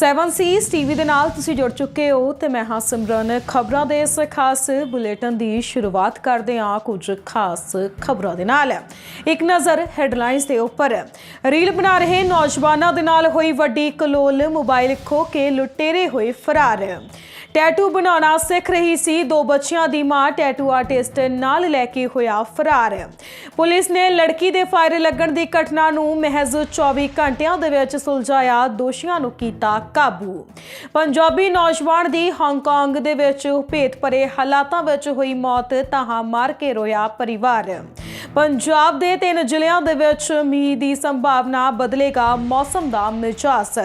7 cease TV ਦੇ ਨਾਲ ਤੁਸੀਂ ਜੁੜ ਚੁੱਕੇ ਹੋ ਤੇ ਮੈਂ ਹਾਂ ਸਿਮਰਨ। ਖਬਰਾਂ ਦੇ ਇਸ ਖਾਸ ਬੁਲੇਟਿਨ ਦੀ ਸ਼ੁਰੂਆਤ ਕਰਦੇ ਹਾਂ, ਕੁਝ ਖਾਸ ਖਬਰਾਂ ਦੇ ਨਾਲ। ਇੱਕ ਨਜ਼ਰ ਹੈਡਲਾਈਨਸ ਦੇ ਉੱਪਰ। ਰੀਲ ਬਣਾ ਰਹੇ ਨੌਜਵਾਨਾਂ ਦੇ ਨਾਲ ਹੋਈ ਵੱਡੀ ਕਲੋਲ ਮੋਬਾਈਲ ਖੋ ਕੇ ਲੁਟੇਰੇ ਹੋਏ ਫਰਾਰ। ਟੈਟੂ ਬਣਾਉਣਾ ਸਿੱਖ ਰਹੀ ਸੀ। ਦੋ ਬੱਚਿਆਂ ਦੀ ਮਾਂ ਟੈਟੂ ਆਰਟਿਸਟ ਨਾਲ ਲੈ ਕੇ ਹੋਇਆ ਫਰਾਰ। ਪੁਲਿਸ ਨੇ ਲੜਕੀ ਦੇ ਫਾਇਰ ਲੱਗਣ ਦੀ ਘਟਨਾ ਨੂੰ ਮਹਿਜ਼ 24 ਘੰਟਿਆਂ ਦੇ ਵਿੱਚ ਸੁਲਝਾਇਆ, ਦੋਸ਼ੀਆਂ ਨੂੰ ਕੀਤਾ ਕਾਬੂ। ਪੰਜਾਬੀ ਨੌਜਵਾਨ ਦੀ ਹਾਂਗਕਾਂਗ ਦੇ ਵਿੱਚ ਭੇਤ ਭਰੇ ਹਾਲਾਤਾਂ ਵਿੱਚ ਹੋਈ ਮੌਤ ਤਾਂ ਮਾਰ ਕੇ ਰੋਇਆ ਪਰਿਵਾਰ। ਪੰਜਾਬ ਦੇ ਤਿੰਨ ਜ਼ਿਲ੍ਹਿਆਂ ਦੇ ਵਿੱਚ ਮੀਂਹ ਦੀ ਸੰਭਾਵਨਾ ਬਦਲੇਗਾ ਮੌਸਮ ਦਾ ਮਿਜਾਜ਼।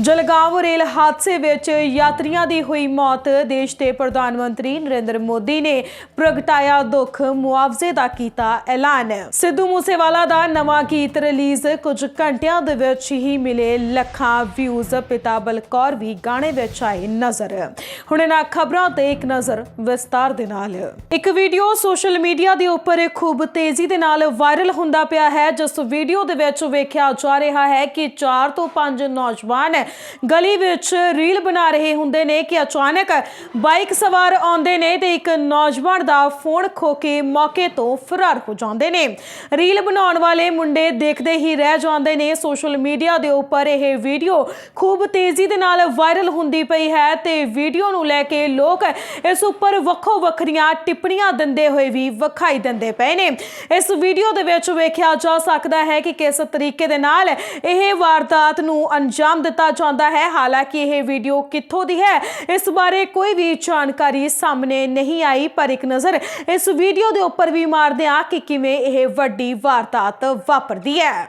ਜਲਗਾਵ ਰੇਲ ਹਾਦਸੇ ਵਿੱਚ ਯਾਤਰੀਆਂ ਦੀ ਹੋਈ ਮੌਤ। ਦੇਸ਼ ਦੇ ਪ੍ਰਧਾਨ ਮੰਤਰੀ ਨਰਿੰਦਰ ਮੋਦੀ ਨੇ ਪ੍ਰਗਟਾਇਆ ਦੁੱਖ। ਮੁਆਵਜ਼ੇ ਦਾ ਕੀਤਾ ਐਲਾਨ। ਸਿੱਧੂ ਮੂਸੇਵਾਲਾ ਦਾ ਨਵਾਂ ਗੀਤ ਰਿਲੀਜ਼। ਕੁਝ ਘੰਟਿਆਂ ਦੇ ਵਿੱਚ ਹੀ ਮਿਲੇ ਲੱਖਾਂ ਵਿਊਜ਼ ਪਿਤਾ ਬਲਕੌਰ ਵੀ ਗਾਣੇ ਵਿੱਚ ਆਏ ਨਜ਼ਰ। ਹੁਣ ਇਹਨਾਂ ਖਬਰਾਂ ਤੇ ਇੱਕ ਨਜ਼ਰ ਵਿਸਤਾਰ ਦੇ ਨਾਲ। ਇੱਕ ਵੀਡੀਓ ਸੋਸ਼ਲ ਮੀਡੀਆ ਦੇ ਉੱਪਰ ਖੂਬ ਤੇਜ਼ੀ ਦੇ ਨਾਲ ਵਾਇਰਲ ਹੁੰਦਾ ਪਿਆ ਹੈ। ਜਿਸ ਵੀਡੀਓ ਦੇ ਵਿੱਚ ਵੇਖਿਆ ਜਾ ਰਿਹਾ ਹੈ ਕਿ 4 ਤੋਂ 5 ਨੌਜਵਾਨ ਗਲੀ ਵਿੱਚ ਰੀਲ ਬਣਾ ਰਹੇ ਹੁੰਦੇ ਨੇ ਕਿ ਅਚਾਨਕ ਬਾਈਕ ਸਵਾਰ ਆਉਂਦੇ ਨੇ ਤੇ ਇੱਕ ਨੌਜਵਾਨ ਦਾ ਫੋਨ ਖੋ ਕੇ ਮੌਕੇ ਤੋਂ ਫਰਾਰ ਹੋ ਜਾਂਦੇ ਨੇ। ਰੀਲ ਬਣਾਉਣ ਵਾਲੇ ਮੁੰਡੇ ਦੇਖਦੇ ਹੀ ਰਹਿ ਜਾਂਦੇ ਨੇ। ਸੋਸ਼ਲ ਮੀਡੀਆ ਦੇ ਉੱਪਰ ਇਹ ਵੀਡੀਓ ਖੂਬ ਤੇਜ਼ੀ ਦੇ ਨਾਲ ਵਾਇਰਲ ਹੁੰਦੀ ਪਈ ਹੈ ਤੇ ਵੀਡੀਓ ਨੂੰ ਲੈ ਕੇ ਲੋਕ ਇਸ ਉੱਪਰ ਵੱਖੋ ਵੱਖਰੀਆਂ ਟਿੱਪਣੀਆਂ ਦਿੰਦੇ ਹੋਏ ਵੀ ਵਿਖਾਈ ਦਿੰਦੇ ਪਏ ਨੇ। ਇਸ ਵੀਡੀਓ ਦੇ ਵਿੱਚ ਵੇਖਿਆ ਜਾ ਸਕਦਾ ਹੈ ਕਿ ਕਿਸ ਤਰੀਕੇ ਦੇ ਨਾਲ ਇਹ ਵਾਰਦਾਤ ਨੂੰ ਅੰਜਾਮ ਦਿੱਤਾ ਜਾਂਦਾ ਹੈ। ਹਾਲਾਂਕਿ ਇਹ ਵੀਡੀਓ ਕਿੱਥੋਂ ਦੀ ਹੈ, ਇਸ ਬਾਰੇ ਕੋਈ ਵੀ ਜਾਣਕਾਰੀ ਸਾਹਮਣੇ ਨਹੀਂ ਆਈ ਪਰ ਇੱਕ ਨਜ਼ਰ ਇਸ ਵੀਡੀਓ ਦੇ ਉੱਪਰ ਵੀ ਮਾਰਦੇ ਹਾਂ ਕਿ ਕਿਵੇਂ ਇਹ ਵੱਡੀ ਵਾਰਦਾਤ ਵਾਪਰਦੀ ਹੈ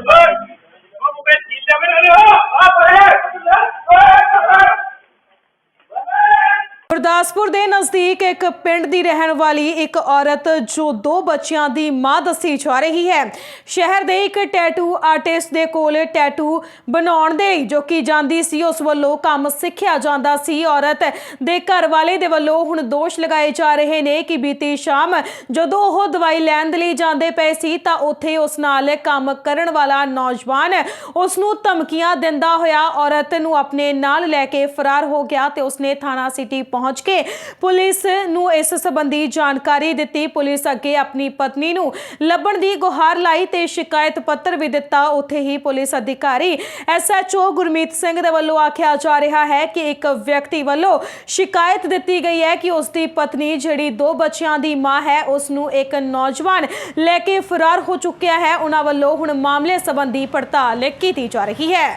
ਗੁਰਦਾਸਪੁਰ ਦੇ ਨਜ਼ਦੀਕ ਇੱਕ ਪਿੰਡ ਦੀ ਰਹਿਣ ਵਾਲੀ ਇੱਕ ਔਰਤ ਜੋ ਦੋ ਬੱਚਿਆਂ ਦੀ ਮਾਂ ਦੱਸੀ ਜਾ ਰਹੀ ਹੈ। ਸ਼ਹਿਰ ਦੇ ਇੱਕ ਟੈਟੂ ਆਰਟਿਸਟ ਦੇ ਕੋਲ ਟੈਟੂ ਬਣਾਉਣ ਦੇ ਜੋ ਕਿ ਜਾਂਦੀ ਸੀ, ਉਸ ਵੱਲੋਂ ਕੰਮ ਸਿੱਖਿਆ ਜਾਂਦਾ ਸੀ। ਔਰਤ ਦੇ ਘਰ ਵਾਲੇ ਦੇ ਵੱਲੋਂ ਹੁਣ ਦੋਸ਼ ਲਗਾਏ ਜਾ ਰਹੇ ਨੇ ਕਿ ਬੀਤੀ ਸ਼ਾਮ ਜਦੋਂ ਉਹ ਦਵਾਈ ਲੈਣ ਦੇ ਲਈ ਜਾਂਦੇ ਪਏ ਸੀ, ਤਾਂ ਉੱਥੇ ਉਸ ਨਾਲ ਕੰਮ ਕਰਨ ਵਾਲਾ ਨੌਜਵਾਨ ਉਸ ਨੂੰ ਧਮਕੀਆਂ ਦਿੰਦਾ ਹੋਇਆ ਔਰਤ ਨੂੰ ਆਪਣੇ ਨਾਲ ਲੈ ਕੇ ਫਰਾਰ ਹੋ ਗਿਆ ਤੇ ਉਸਨੇ ਥਾਣਾ ਸਿਟੀ ਪਹੁੰਚ ਕੇ ਪੁਲਿਸ ਨੂੰ ਇਸ ਸੰਬੰਧੀ ਜਾਣਕਾਰੀ ਦਿੱਤੀ। ਪੁਲਿਸ ਅੱਗੇ ਆਪਣੀ ਪਤਨੀ ਨੂੰ ਲੱਭਣ ਦੀ ਗੁਹਾਰ ਲਾਈ ਤੇ ਸ਼ਿਕਾਇਤ ਪੱਤਰ ਵੀ ਦਿੱਤਾ। ਉੱਥੇ ਹੀ ਪੁਲਿਸ ਅਧਿਕਾਰੀ ਐਸਐਚਓ ਗੁਰਮੀਤ ਸਿੰਘ ਦੇ ਵੱਲੋਂ ਆਖਿਆ ਜਾ ਰਿਹਾ ਹੈ ਕਿ ਇੱਕ ਵਿਅਕਤੀ ਵੱਲੋਂ ਸ਼ਿਕਾਇਤ ਦਿੱਤੀ ਗਈ ਹੈ ਕਿ ਉਸ ਦੀ ਪਤਨੀ, ਜਿਹੜੀ ਦੋ ਬੱਚਿਆਂ ਦੀ ਮਾਂ ਹੈ, ਉਸ ਨੂੰ ਇੱਕ ਨੌਜਵਾਨ ਲੈ ਕੇ ਫਰਾਰ ਹੋ ਚੁੱਕਿਆ ਹੈ। ਉਹਨਾਂ ਵੱਲੋਂ ਹੁਣ ਮਾਮਲੇ ਸੰਬੰਧੀ ਪੜਤਾਲ ਕੀਤੀ ਜਾ ਰਹੀ ਹੈ।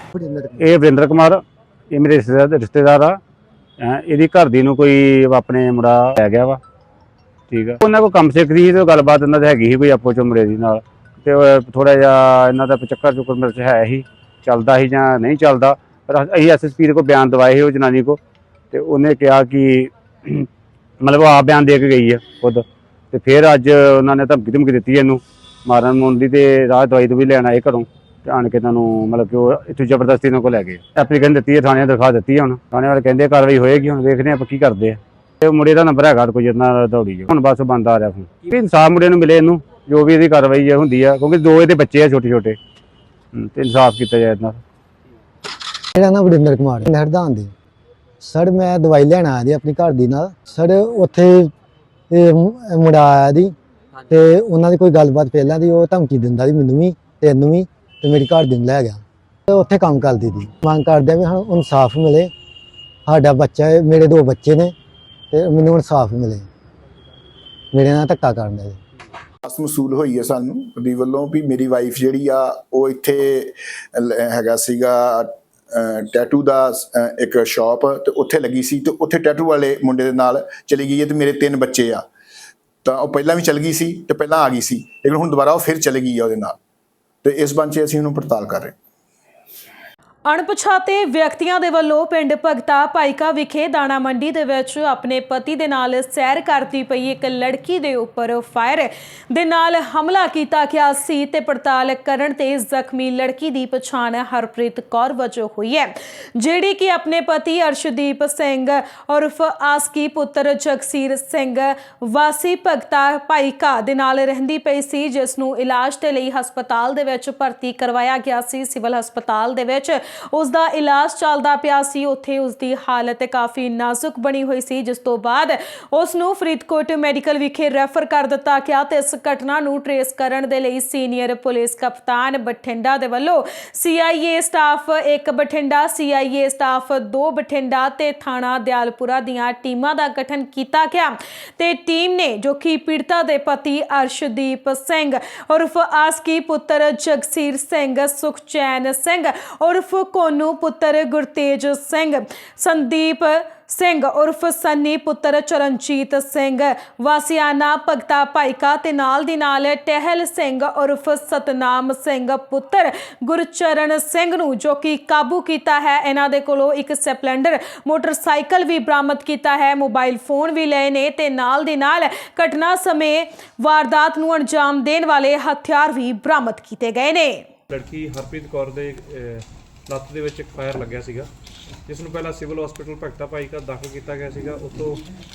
ਇਹ ਵਰਿੰਦਰ ਕੁਮਾਰ, ਇਹ ਮੇਰੇ ਰਿਸ਼ਤੇਦਾਰ ਆ। ਇਹਦੀ ਘਰ ਦੀ ਨੂੰ ਕੋਈ ਆਪਣੇ ਮੁੰਡਾ ਲੈ ਗਿਆ ਵਾ, ਠੀਕ ਆ। ਉਹਨਾਂ ਕੋ ਕੰਮ ਸਿੱਖਦੀ ਸੀ ਤੇ ਉਹ ਗੱਲਬਾਤ ਇਹਨਾਂ ਦੀ ਹੈਗੀ ਸੀ ਕੋਈ ਆਪੋ ਚ ਮੁੰਡੇ ਦੀ ਨਾਲ। ਤੇ ਥੋੜਾ ਜਿਹਾ ਇਹਨਾਂ ਦਾ ਚੱਕਰ ਚੁੱਕਰ ਮੇਰੇ ਚ ਹੈ ਹੀ, ਚੱਲਦਾ ਸੀ ਜਾਂ ਨਹੀਂ ਚੱਲਦਾ। ਪਰ ਅਸੀਂ ਐਸਐਸਪੀ ਦੇ ਕੋ ਬਿਆਨ ਦਵਾਏ ਸੀ ਉਹ ਜਨਾਨੀ ਕੋ ਤੇ ਉਹਨੇ ਕਿਹਾ ਕਿ ਮਤਲਬ ਉਹ ਆਪ ਬਿਆਨ ਦੇ ਕੇ ਗਈ ਆ ਖੁਦ। ਤੇ ਫਿਰ ਅੱਜ ਉਹਨਾਂ ਨੇ ਧਮਕੀ ਧਮਕੀ ਦਿੱਤੀ ਇਹਨੂੰ ਮਾਰਨ ਮੁੰਨ ਦੀ ਤੇ ਰਾਹ ਦਵਾਈ ਤੋਂ ਵੀ ਲੈਣ ਆਏ ਘਰੋਂ। ਤੇ ਆਣ ਕੇ ਤੁਹਾਨੂੰ ਮਤਲਬ ਕਿ ਉਹ ਇੱਥੋਂ ਜ਼ਬਰਦਸਤੀ ਇਹਨਾਂ ਕੋਲ ਲੈ ਗਏ। ਐਪਲੀਕੇਸ਼ਨ ਦਿੱਤੀ ਹੈ ਥਾਣੇ ਦਿਖਾ ਦਿੱਤੀ ਹੈ ਹੁਣ। ਥਾਣੇ ਵਾਲੇ ਕਹਿੰਦੇ ਕਾਰਵਾਈ ਹੋਏਗੀ ਹੁਣ ਵੇਖਦੇ ਆਪਾਂ ਕੀ ਕਰਦੇ ਆ। ਤੇ ਉਹ ਮੁੰਡੇ ਦਾ ਨੰਬਰ ਹੈਗਾ ਕੋਈ ਜਿੰਨਾ ਦੌੜੀ ਜਾ ਹੁਣ ਬਸ ਬੰਦ ਆ ਰਿਹਾ ਫੋਨ ਵੀ ਇਨਸਾਫ ਮੁੰਡੇ ਨੂੰ ਮਿਲੇ ਇਹਨੂੰ ਜੋ ਵੀ ਇਹਦੀ ਕਾਰਵਾਈ ਹੈ ਹੁੰਦੀ ਆ ਕਿਉਂਕਿ ਦੋ ਇਹਦੇ ਬੱਚੇ ਆ ਛੋਟੇ ਛੋਟੇ ਤੇ ਇਨਸਾਫ ਕੀਤਾ ਜਾਏ ਇਹਨਾਂ ਦਾ। ਮੇਰਾ ਨਾਮ ਵਰਿੰਦਰ ਕੁਮਾਰ ਹੈ ਹਰਦਾਨ ਦੇ। ਸਰ ਮੈਂ ਦਵਾਈ ਲੈਣ ਆਇਆ ਜੀ ਆਪਣੀ ਘਰ ਦੀ ਨਾਲ। ਸਰ ਉੱਥੇ ਇਹ ਮੁੰਡਾ ਆਇਆ ਦੀ ਤੇ ਉਹਨਾਂ ਦੀ ਕੋਈ ਗੱਲਬਾਤ ਪਹਿਲਾਂ ਦੀ ਉਹ ਧਮਕੀ ਦਿੰਦਾ ਸੀ ਮੈਨੂੰ ਵੀ ਤੇ ਇਹਨੂੰ ਵੀ। ਤੇ ਮੇਰੀ ਘਰ ਦੀ ਨੂੰ ਲੈ ਗਿਆ। ਤੇ ਉੱਥੇ ਕੰਮ ਕਰਦੀ ਸੀ। ਮੰਗ ਕਰਦੇ ਵੀ ਸਾਨੂੰ ਇਨਸਾਫ ਮਿਲੇ। ਸਾਡਾ ਬੱਚਾ ਹੈ, ਮੇਰੇ ਦੋ ਬੱਚੇ ਨੇ ਤੇ ਮੈਨੂੰ ਇਨਸਾਫ ਮਿਲੇ। ਮੇਰੇ ਨਾਲ ਧੱਕਾ ਕਰਨ ਦਾ। ਅਸ ਮਸੂਲ ਹੋਈ ਹੈ ਸਾਨੂੰ ਉਹਦੀ ਵੱਲੋਂ ਵੀ ਮੇਰੀ ਵਾਈਫ ਜਿਹੜੀ ਆ, ਉਹ ਇੱਥੇ ਹੈਗਾ ਸੀਗਾ ਟੈਟੂ ਦਾ ਇੱਕ ਸ਼ਾਪ ਤੇ ਉੱਥੇ ਲੱਗੀ ਸੀ ਤੇ ਉੱਥੇ ਟੈਟੂ ਵਾਲੇ ਮੁੰਡੇ ਦੇ ਨਾਲ ਚਲੀ ਗਈ ਹੈ ਤੇ ਮੇਰੇ ਤਿੰਨ ਬੱਚੇ ਆ। ਤਾਂ ਉਹ ਪਹਿਲਾਂ ਵੀ ਚਲ ਗਈ ਸੀ ਤੇ ਪਹਿਲਾਂ ਆ ਗਈ ਸੀ। ਲੇਕਿਨ ਹੁਣ ਦੁਬਾਰਾ ਉਹ ਫਿਰ ਚਲੀ ਗਈ ਆ ਉਹਦੇ ਨਾਲ। ਤੇ ਇਸ ਬੰਚੇ ਅਸੀਂ ਉਹਨੂੰ ਪੜਤਾਲ ਕਰ ਰਹੇ ਅਣਪਛਾਤੇ ਵਿਅਕਤੀਆਂ ਦੇ ਵੱਲੋਂ ਪਿੰਡ ਭਗਤਾ ਭਾਈਕਾ ਵਿਖੇ ਦਾਣਾ ਮੰਡੀ ਦੇ ਵਿੱਚ ਆਪਣੇ ਪਤੀ ਦੇ ਨਾਲ ਸੈਰ ਕਰਦੀ ਪਈ ਇੱਕ ਲੜਕੀ ਦੇ ਉੱਪਰ ਫਾਇਰ ਦੇ ਨਾਲ ਹਮਲਾ ਕੀਤਾ ਗਿਆ ਸੀ ਤੇ ਪੜਤਾਲ ਕਰਨ ਤੇ ਜ਼ਖਮੀ ਲੜਕੀ ਦੀ ਪਛਾਣ ਹਰਪ੍ਰੀਤ ਕੌਰ ਵਜੋਂ ਹੋਈ ਹੈ, ਜਿਹੜੀ ਕਿ ਆਪਣੇ ਪਤੀ ਅਰਸ਼ਦੀਪ ਸਿੰਘ ਉਰਫ ਆਸਕੀ ਪੁੱਤਰ ਜਗਸੀਰ ਸਿੰਘ ਵਾਸੀ ਭਗਤਾ ਭਾਈਕਾ ਦੇ ਨਾਲ ਰਹਿੰਦੀ ਪਈ ਸੀ, ਜਿਸ ਨੂੰ ਇਲਾਜ ਦੇ ਲਈ ਹਸਪਤਾਲ ਦੇ ਵਿੱਚ ਭਰਤੀ ਕਰਵਾਇਆ ਗਿਆ ਸੀ। ਸਿਵਲ ਹਸਪਤਾਲ ਦੇ ਵਿੱਚ ਉਸ ਦਾ ਇਲਾਜ ਚੱਲਦਾ ਪਿਆ ਸੀ। ਉੱਥੇ ਉਸ ਦੀ ਹਾਲਤ ਕਾਫੀ ਨਾਜ਼ੁਕ ਬਣੀ ਹੋਈ ਸੀ, ਜਿਸ ਤੋਂ ਬਾਅਦ ਉਸ ਨੂੰ ਫਰੀਦਕੋਟ ਮੈਡੀਕਲ ਵਿਖੇ ਰੈਫਰ ਕਰ ਦਿੱਤਾ ਗਿਆ ਤੇ ਇਸ ਘਟਨਾ ਨੂੰ ਟਰੇਸ ਕਰਨ ਦੇ ਲਈ ਸੀਨੀਅਰ ਪੁਲਿਸ ਕਪਤਾਨ ਬਠਿੰਡਾ ਦੇ ਵੱਲੋਂ ਸੀਆਈਏ ਸਟਾਫ, ਇੱਕ ਬਠਿੰਡਾ ਸੀਆਈਏ ਸਟਾਫ, ਦੋ ਬਠਿੰਡਾ ਤੇ ਥਾਣਾ ਦਿਆਲਪੁਰਾ ਦੀਆਂ ਟੀਮਾਂ ਦਾ ਗਠਨ ਕੀਤਾ ਗਿਆ ਤੇ ਟੀਮ ਨੇ ਜੋ ਕਿ ਪੀੜਤਾ ਦੇ ਪਤੀ ਅਰਸ਼ਦੀਪ ਸਿੰਘ, ਉਰਫ ਆਸਕੀ ਪੁੱਤਰ ਜਗਸੀਰ ਸਿੰਘ, ਸੁਖਚੈਨ ਸਿੰਘ, ਉਰਫ ਕੋਨੂ ਪੁੱਤਰ ਗੁਰਤੇਜ ਸਿੰਘ, ਸੰਦੀਪ ਸਿੰਘ ਉਰਫ ਸੰਨੀ ਪੁੱਤਰ ਚਰਨਜੀਤ ਸਿੰਘ ਵਾਸੀਆਨਾ ਭਗਤਾ ਭਾਈਕਾ ਤੇ ਨਾਲ ਦੀ ਨਾਲ ਟਹਿਲ ਸਿੰਘ ਉਰਫ ਸਤਨਾਮ ਸਿੰਘ ਪੁੱਤਰ ਗੁਰਚਰਨ ਸਿੰਘ ਨੂੰ ਜੋ ਕਿ ਕਾਬੂ ਕੀਤਾ ਹੈ, ਇਹਨਾਂ ਦੇ ਕੋਲੋਂ ਇੱਕ ਸਪਲੈਂਡਰ ਮੋਟਰਸਾਈਕਲ ਵੀ ਬਰਾਮਦ ਕੀਤਾ ਹੈ, ਮੋਬਾਈਲ ਫੋਨ ਵੀ ਲਏ ਨੇ ਤੇ ਨਾਲ ਦੀ ਨਾਲ ਘਟਨਾ ਸਮੇਂ ਵਾਰਦਾਤ ਨੂੰ ਅੰਜਾਮ ਦੇਣ ਵਾਲੇ ਹਥਿਆਰ ਵੀ ਬਰਾਮਦ ਕੀਤੇ ਗਏ ਨੇ। ਲੜਕੀ ਹਰਪ੍ਰੀਤ ਕੌਰ ਦੇ ਲੱਤ ਦੇ ਵਿੱਚ ਇੱਕ ਫਾਇਰ ਲੱਗਿਆ ਸੀਗਾ। ਜਿਸ ਨੂੰ ਪਹਿਲਾਂ ਸਿਵਲ ਹਸਪੀਟਲ ਭਗਤਾ ਭਾਈ ਕਾ ਦਾਖਲ ਕੀਤਾ ਗਿਆ ਸੀਗਾ। ਉੱਥੋਂ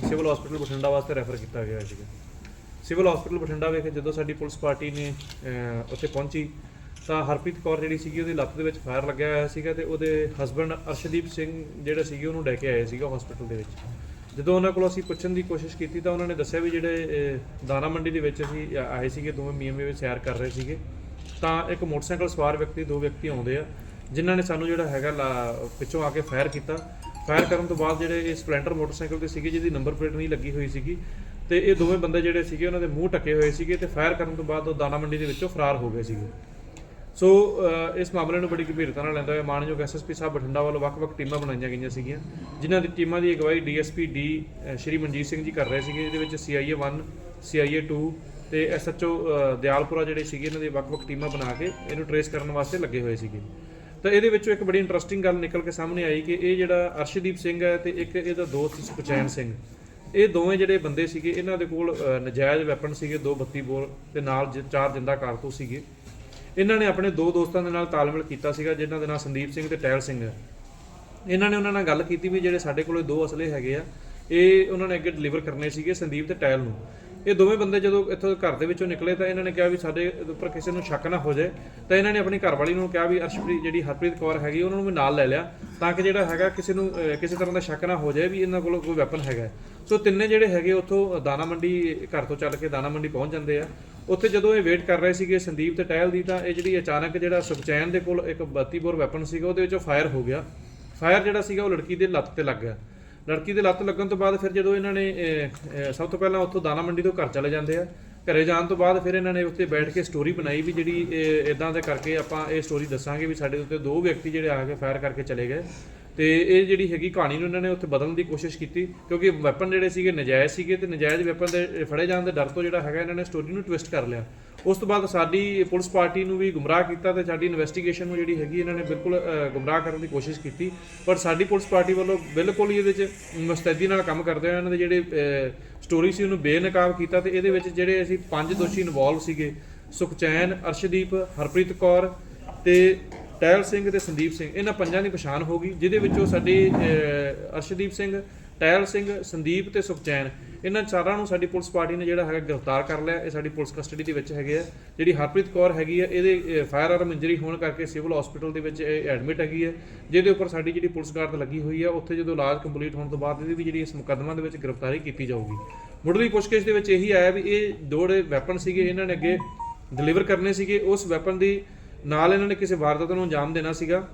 ਸਿਵਲ ਹਸਪੀਟਲ ਬਠਿੰਡਾ ਵਾਸਤੇ ਰੈਫਰ ਕੀਤਾ ਗਿਆ ਸੀਗਾ। ਸਿਵਲ ਹਸਪੀਟਲ ਬਠਿੰਡਾ ਵਿਖੇ ਜਦੋਂ ਸਾਡੀ ਪੁਲਿਸ ਪਾਰਟੀ ਨੇ ਉੱਥੇ ਪਹੁੰਚੀ, ਤਾਂ ਹਰਪ੍ਰੀਤ ਕੌਰ ਜਿਹੜੀ ਸੀਗੀ ਉਹਦੀ ਲੱਤ ਦੇ ਵਿੱਚ ਫਾਇਰ ਲੱਗਿਆ ਹੋਇਆ ਸੀਗਾ ਤੇ ਉਹਦੇ ਹਸਬੰਡ ਅਰਸ਼ਦੀਪ ਸਿੰਘ ਜਿਹੜਾ ਸੀਗੇ ਉਹਨੂੰ ਲੈ ਕੇ ਆਏ ਸੀਗਾ ਹਸਪੀਟਲ ਦੇ ਵਿੱਚ। ਜਦੋਂ ਉਹਨਾਂ ਕੋਲ ਅਸੀਂ ਪੁੱਛਣ ਦੀ ਕੋਸ਼ਿਸ਼ ਕੀਤੀ ਤਾਂ ਉਹਨਾਂ ਨੇ ਦੱਸਿਆ ਵੀ ਜਿਹੜੇ ਦਾਣਾ ਮੰਡੀ ਦੇ ਵਿੱਚ ਅਸੀਂ ਆਏ ਸੀਗੇ, ਦੋਵੇਂ ਮੀਆਂ ਵਿੱਚ ਸੈਰ ਕਰ ਰਹੇ ਸੀਗੇ। ਤਾਂ ਇੱਕ ਮੋਟਰਸਾਈਕਲ ਸਵਾਰ ਵਿਅਕਤੀ, ਦੋ ਵਿਅਕਤੀ ਆਉਂਦੇ ਆ। ਜਿਨ੍ਹਾਂ ਨੇ ਸਾਨੂੰ ਜਿਹੜਾ ਹੈਗਾ ਲਾ- ਪਿੱਛੋਂ ਆ ਕੇ ਫਾਇਰ ਕੀਤਾ। ਫਾਇਰ ਕਰਨ ਤੋਂ ਬਾਅਦ ਜਿਹੜੇ ਇਹ ਸਪਲੈਂਡਰ ਮੋਟਰਸਾਈਕਲ ਤੇ ਸੀਗੇ, ਜਿਹਦੀ ਨੰਬਰ ਪਲੇਟ ਨਹੀਂ ਲੱਗੀ ਹੋਈ ਸੀਗੀ, ਤੇ ਇਹ ਦੋਵੇਂ ਬੰਦੇ ਜਿਹੜੇ ਸੀਗੇ, ਉਹਨਾਂ ਦੇ ਮੂੰਹ ਟੱਕੇ ਹੋਏ ਸੀਗੇ ਤੇ ਫਾਇਰ ਕਰਨ ਤੋਂ ਬਾਅਦ ਉਹ ਦਾਣਾ ਮੰਡੀ ਦੇ ਵਿੱਚੋਂ ਫਰਾਰ ਹੋ ਗਏ ਸੀਗੇ। ਸੋ ਇਸ ਮਾਮਲੇ ਨੂੰ ਬੜੀ ਗੰਭੀਰਤਾ ਨਾਲ ਲੈਂਦਾ ਹੋਇਆ ਮਾਨਯੋਗ ਐਸਐਸਪੀ ਸਾਹਿਬ ਬਠਿੰਡਾ ਵੱਲੋਂ ਵੱਖ-ਵੱਖ ਟੀਮਾਂ ਬਣਾਈਆਂ ਗਈਆਂ ਸੀਗੀਆਂ, ਜਿਨ੍ਹਾਂ ਦੀ ਟੀਮਾਂ ਦੀ ਅਗਵਾਈ ਡੀਐਸਪੀ ਡੀ ਸ਼੍ਰੀ ਮਨਜੀਤ ਸਿੰਘ ਜੀ ਕਰ ਰਹੇ ਸੀਗੇ ਇਹਦੇ ਵਿੱਚ ਸੀਆਈਏ 1 ਸੀਆਈਏ 2 ਤੇ ਐਸਐਚਓ ਦਿਆਲਪੁਰਾ ਜਿਹੜੇ ਸੀਗੇ, ਇਹਨਾਂ ਦੀ ਵੱਖ-ਵੱਖ ਟੀਮਾਂ ਬਣਾ ਕੇ ਇਹਨੂੰ ਟਰੇਸ ਕਰਨ ਵਾਸਤੇ ਲੱਗੇ ਹੋਏ ਸੀਗੇ। ਤਾਂ ਇਹਦੇ ਵਿੱਚੋਂ ਇੱਕ ਬੜੀ ਇੰਟਰਸਟਿੰਗ ਗੱਲ ਨਿਕਲ ਕੇ ਸਾਹਮਣੇ ਆਈ ਕਿ ਇਹ ਜਿਹੜਾ ਅਰਸ਼ਦੀਪ ਸਿੰਘ ਹੈ ਤੇ ਇੱਕ ਇਹਦਾ ਦੋਸਤ ਸੁਖਚੈਨ ਸਿੰਘ। ਇਹ ਦੋਵੇਂ ਜਿਹੜੇ ਬੰਦੇ ਸੀਗੇ, ਇਹਨਾਂ ਦੇ ਕੋਲ ਨਜਾਇਜ਼ ਵੈਪਨ ਸੀਗੇ, ਦੋ 32 ਬੋਰ ਤੇ ਨਾਲ ਜ- ਚਾਰ ਜਿੰਦਾ ਕਾਰਤੂਸ ਸੀਗੇ। ਇਹਨਾਂ ਨੇ ਆਪਣੇ ਦੋ ਦੋਸਤਾਂ ਦੇ ਨਾਲ ਤਾਲਮੇਲ ਕੀਤਾ ਸੀਗਾ, ਜਿਨ੍ਹਾਂ ਦੇ ਨਾਂ ਸੰਦੀਪ ਸਿੰਘ ਤੇ ਟੈਲ ਸਿੰਘ ਹੈ। ਇਹਨਾਂ ਨੇ ਉਹਨਾਂ ਨਾਲ ਗੱਲ ਕੀਤੀ ਵੀ ਜਿਹੜੇ ਸਾਡੇ ਕੋਲੇ ਦੋ ਅਸਲੇ ਹੈਗੇ ਆ, ਇਹ ਉਹਨਾਂ ਨੇ ਅੱਗੇ ਡਿਲੀਵਰ ਕਰਨੇ ਸੀਗੇ ਸੰਦੀਪ ਤੇ ਟੈਲ ਨੂੰ। ਇਹ ਦੋਵੇਂ ਬੰਦੇ ਜਦੋਂ ਇੱਥੋਂ ਘਰ ਦੇ ਵਿੱਚੋਂ ਨਿਕਲੇ ਤਾਂ ਇਹਨਾਂ ਨੇ ਕਿਹਾ ਵੀ ਸਾਡੇ ਉੱਪਰ ਕਿਸੇ ਨੂੰ ਸ਼ੱਕ ਨਾ ਹੋ ਜਾਏ। ਤਾਂ ਇਹਨਾਂ ਨੇ ਆਪਣੀ ਘਰਵਾਲੀ ਨੂੰ ਕਿਹਾ ਵੀ ਅਰਸ਼ਪ੍ਰੀਤ, ਜਿਹੜੀ ਹਰਪ੍ਰੀਤ ਕੌਰ ਹੈਗੀ, ਉਹਨਾਂ ਨੂੰ ਵੀ ਨਾਲ ਲੈ ਲਿਆ ਤਾਂ ਕਿ ਜਿਹੜਾ ਹੈਗਾ ਕਿਸੇ ਨੂੰ ਕਿਸੇ ਤਰ੍ਹਾਂ ਦਾ ਸ਼ੱਕ ਨਾ ਹੋ ਜਾਏ ਵੀ ਇਹਨਾਂ ਕੋਲ ਕੋਈ ਵੈਪਨ ਹੈਗਾ ਸੋ ਤਿੰਨੇ ਜਿਹੜੇ ਹੈਗੇ ਉੱਥੋਂ ਦਾਣਾ ਮੰਡੀ, ਘਰ ਤੋਂ ਚੱਲ ਕੇ ਦਾਣਾ ਮੰਡੀ ਪਹੁੰਚ ਜਾਂਦੇ ਆ। ਉੱਥੇ ਜਦੋਂ ਇਹ ਵੇਟ ਕਰ ਰਹੇ ਸੀਗੇ ਸੰਦੀਪ ਤੇ ਟਹਿਲ ਦੀ ਤਾਂ ਇਹ ਜਿਹੜੀ ਅਚਾਨਕ ਜਿਹੜਾ ਸੁਖਚੈਨ ਦੇ ਕੋਲ ਇੱਕ 32 ਬੋਰ ਵੈਪਨ ਸੀਗਾ, ਉਹਦੇ ਵਿੱਚੋਂ ਫਾਇਰ ਹੋ ਗਿਆ। ਫਾਇਰ ਜਿਹੜਾ ਸੀਗਾ ਉਹ ਲੜਕੀ ਦੇ ਲੱਤ ਤੇ ਲੱਗ ਗਿਆ। ਲੜਕੀ ਦੇ ਲੱਤ ਲੱਗਣ ਤੋਂ ਬਾਅਦ ਫਿਰ ਜਦੋਂ ਇਹਨਾਂ ਨੇ ਅਹ, ਸਭ ਤੋਂ ਪਹਿਲਾਂ ਉੱਥੋਂ ਦਾਣਾ ਮੰਡੀ ਤੋਂ ਘਰ ਚਲੇ ਜਾਂਦੇ ਆ। ਘਰੇ ਜਾਣ ਤੋਂ ਬਾਅਦ ਫਿਰ ਇਹਨਾਂ ਨੇ ਉੱਤੇ ਬੈਠ ਕੇ ਸਟੋਰੀ ਬਣਾਈ ਵੀ ਜਿਹੜੀ ਇਦਾਂ ਦੇ ਕਰਕੇ ਆਪਾਂ ਇਹ ਸਟੋਰੀ ਦੱਸਾਂਗੇ ਵੀ ਸਾਡੇ ਉੱਤੇ ਦੋ ਵਿਅਕਤੀ ਜਿਹੜੇ ਆ ਕੇ ਫਾਇਰ ਕਰਕੇ ਚਲੇ ਗਏ। ਤੇ ਇਹ ਜਿਹੜੀ ਹੈਗੀ ਕਹਾਣੀ ਨੂੰ ਇਹਨਾਂ ਨੇ ਉੱਥੇ ਬਦਲਣ ਦੀ ਕੋਸ਼ਿਸ਼ ਕੀਤੀ ਕਿਉਂਕਿ ਵੈਪਨ ਜਿਹੜੇ ਸੀਗੇ ਨਜਾਇਜ਼ ਸੀਗੇ ਤੇ ਨਜਾਇਜ਼ ਵੈਪਨ ਦੇ ਫੜੇ ਜਾਣ ਦੇ ਡਰ ਤੋਂ ਜਿਹੜਾ ਹੈਗਾ ਇਹਨਾਂ ਨੇ ਸਟੋਰੀ ਨੂੰ ਟਵਿਸਟ ਕਰ ਲਿਆ। ਉਸ ਤੋਂ ਬਾਅਦ ਸਾਡੀ ਪੁਲਿਸ ਪਾਰਟੀ ਨੂੰ ਵੀ ਗੁੰਮਰਾਹ ਕੀਤਾ ਤੇ ਸਾਡੀ ਇਨਵੈਸਟੀਗੇਸ਼ਨ ਨੂੰ ਜਿਹੜੀ ਹੈਗੀ ਇਹਨਾਂ ਨੇ ਬਿਲਕੁਲ ਗੁੰਮਰਾਹ ਕਰਨ ਦੀ ਕੋਸ਼ਿਸ਼ ਕੀਤੀ। ਪਰ ਸਾਡੀ ਪੁਲਿਸ ਪਾਰਟੀ ਵੱਲੋਂ ਬਿਲਕੁਲ ਹੀ ਇਹਦੇ 'ਚ ਮੁਸਤੈਦੀ ਨਾਲ ਕੰਮ ਕਰਦੇ ਹੋਏ ਇਹਨਾਂ ਦੇ ਜਿਹੜੇ ਸਟੋਰੀ ਸੀ, ਉਹਨੂੰ ਬੇਨਕਾਬ ਕੀਤਾ ਤੇ ਇਹਦੇ ਵਿੱਚ ਜਿਹੜੇ ਅਸੀਂ ਪੰਜ ਦੋਸ਼ੀ ਇਨਵੋਲਵ ਸੀਗੇ, ਸੁਖਚੈਨ, ਅਰਸ਼ਦੀਪ, ਹਰਪ੍ਰੀਤ ਕੌਰ ਤੇ ਟਹਿਲ ਸਿੰਘ ਤੇ ਸੰਦੀਪ ਸਿੰਘ। ਇਹਨਾਂ ਪੰਜਾਂ ਦੀ ਪਛਾਣ ਹੋ ਗਈ, ਜਿਹਦੇ ਵਿੱਚੋਂ ਸਾਡੇ ਅਰਸ਼ਦੀਪ ਸਿੰਘ ਟਹਿਲ ਸਿੰਘ, ਸੰਦੀਪ ਤੇ ਸੁਖਚੈਨ। ਇਹਨਾਂ ਚਾਰਾਂ ਨੂੰ ਸਾਡੀ ਪੁਲਿਸ ਪਾਰਟੀ ਨੇ ਜਿਹੜਾ ਹੈਗਾ ਗ੍ਰਿਫਤਾਰ ਕਰ ਲਿਆ। ਇਹ ਸਾਡੀ ਪੁਲਿਸ ਕਸਟਡੀ ਦੇ ਵਿੱਚ ਹੈਗੇ ਆ। ਜਿਹੜੀ ਹਰਪ੍ਰੀਤ ਕੌਰ ਹੈਗੀ ਆ, ਇਹਦੇ ਫਾਇਰ ਆਰਮ ਇੰਜਰੀ ਹੋਣ ਕਰਕੇ ਸਿਵਲ ਹਸਪੀਟਲ ਦੇ ਵਿੱਚ ਇਹ ਐਡਮਿਟ ਹੈਗੀ ਹੈ ਜਿਹਦੇ ਉੱਪਰ ਸਾਡੀ ਜਿਹੜੀ ਪੁਲਿਸ ਗਾਰਡ ਲੱਗੀ ਹੋਈ ਆ, ਉੱਥੇ ਜਦੋਂ ਇਲਾਜ ਕੰਪਲੀਟ ਹੋਣ ਤੋਂ ਬਾਅਦ ਇਹਦੀ ਵੀ ਜਿਹੜੀ ਇਸ ਮੁਕੱਦਮਾ ਦੇ ਵਿੱਚ ਗ੍ਰਿਫਤਾਰੀ ਕੀਤੀ ਜਾਊਗੀ। ਮੁੱਢਲੀ ਪੁੱਛਗਿੱਛ ਦੇ ਵਿੱਚ ਇਹੀ ਆਇਆ ਵੀ ਇਹ ਦੋ ਜਿਹੜੇ ਵੈਪਨ ਸੀਗੇ, ਇਹਨਾਂ ਨੇ ਅੱਗੇ ਡਿਲੀਵਰ ਕਰਨੇ ਸੀਗੇ। ਉਸ ਵੈਪਨ ਦੀ ਨਾਲ ਇਹਨਾਂ ਨੇ ਕਿਸੇ ਵਾਰਦਾਤ ਨੂੰ ਅੰਜਾਮ ਦੇਣਾ ਸੀਗਾ।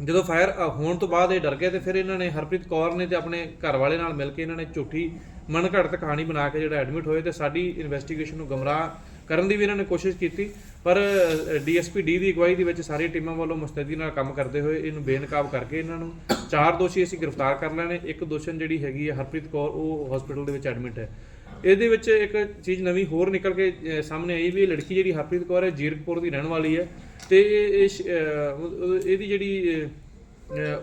ਜਦੋਂ ਫਾਇਰ ਹੋਣ ਤੋਂ ਬਾਅਦ ਇਹ ਡਰ ਗਏ ਤੇ ਫਿਰ ਇਹਨਾਂ ਨੇ ਹਰਪ੍ਰੀਤ ਕੌਰ ਨੇ ਤੇ ਆਪਣੇ ਘਰ ਵਾਲੇ ਨਾਲ ਮਿਲ ਕੇ ਇਹਨਾਂ ਨੇ ਝੂਠੀ ਮਨਘੜਤ ਕਹਾਣੀ ਬਣਾ ਕੇ ਜਿਹੜਾ ਐਡਮਿਟ ਹੋਏ ਤੇ ਸਾਡੀ ਇਨਵੈਸਟੀਗੇਸ਼ਨ ਨੂੰ ਗਮਰਾਹ ਕਰਨ ਦੀ ਵੀ ਇਹਨਾਂ ਨੇ ਕੋਸ਼ਿਸ਼ ਕੀਤੀ। ਪਰ ਡੀਐਸਪੀ ਡੀ ਦੀ ਅਗਵਾਈ ਦੇ ਵਿੱਚ ਸਾਰੀ ਟੀਮਾਂ ਵੱਲੋਂ ਮੁਸਤੈਦੀ ਨਾਲ ਕੰਮ ਕਰਦੇ ਹੋਏ ਇਹਨੂੰ ਬੇਨਕਾਬ ਕਰਕੇ ਇਹਨਾਂ ਨੂੰ ਚਾਰ ਦੋਸ਼ੀ ਅਸੀਂ ਗ੍ਰਿਫਤਾਰ ਕਰ ਲੈਣੇ ਇੱਕ ਦੋਸ਼ਣ ਜਿਹੜੀ ਹੈਗੀ ਹੈ ਹਰਪ੍ਰੀਤ ਕੌਰ, ਉਹ ਹਸਪੀਟਲ ਦੇ ਵਿੱਚ ਐਡਮਿਟ ਹੈ। ਇਹਦੇ ਵਿੱਚ ਇੱਕ ਚੀਜ਼ ਨਵੀਂ ਹੋਰ ਨਿਕਲ ਕੇ ਸਾਹਮਣੇ ਆਈ ਵੀ ਇਹ ਲੜਕੀ ਜਿਹੜੀ ਹਰਪ੍ਰੀਤ ਕੌਰ ਹੈ, ਜੀਰਕਪੁਰ ਦੀ ਰਹਿਣ ਵਾਲੀ ਹੈ। ਤੇ ਇਹ- ਇਹਦੀ ਜਿਹੜੀ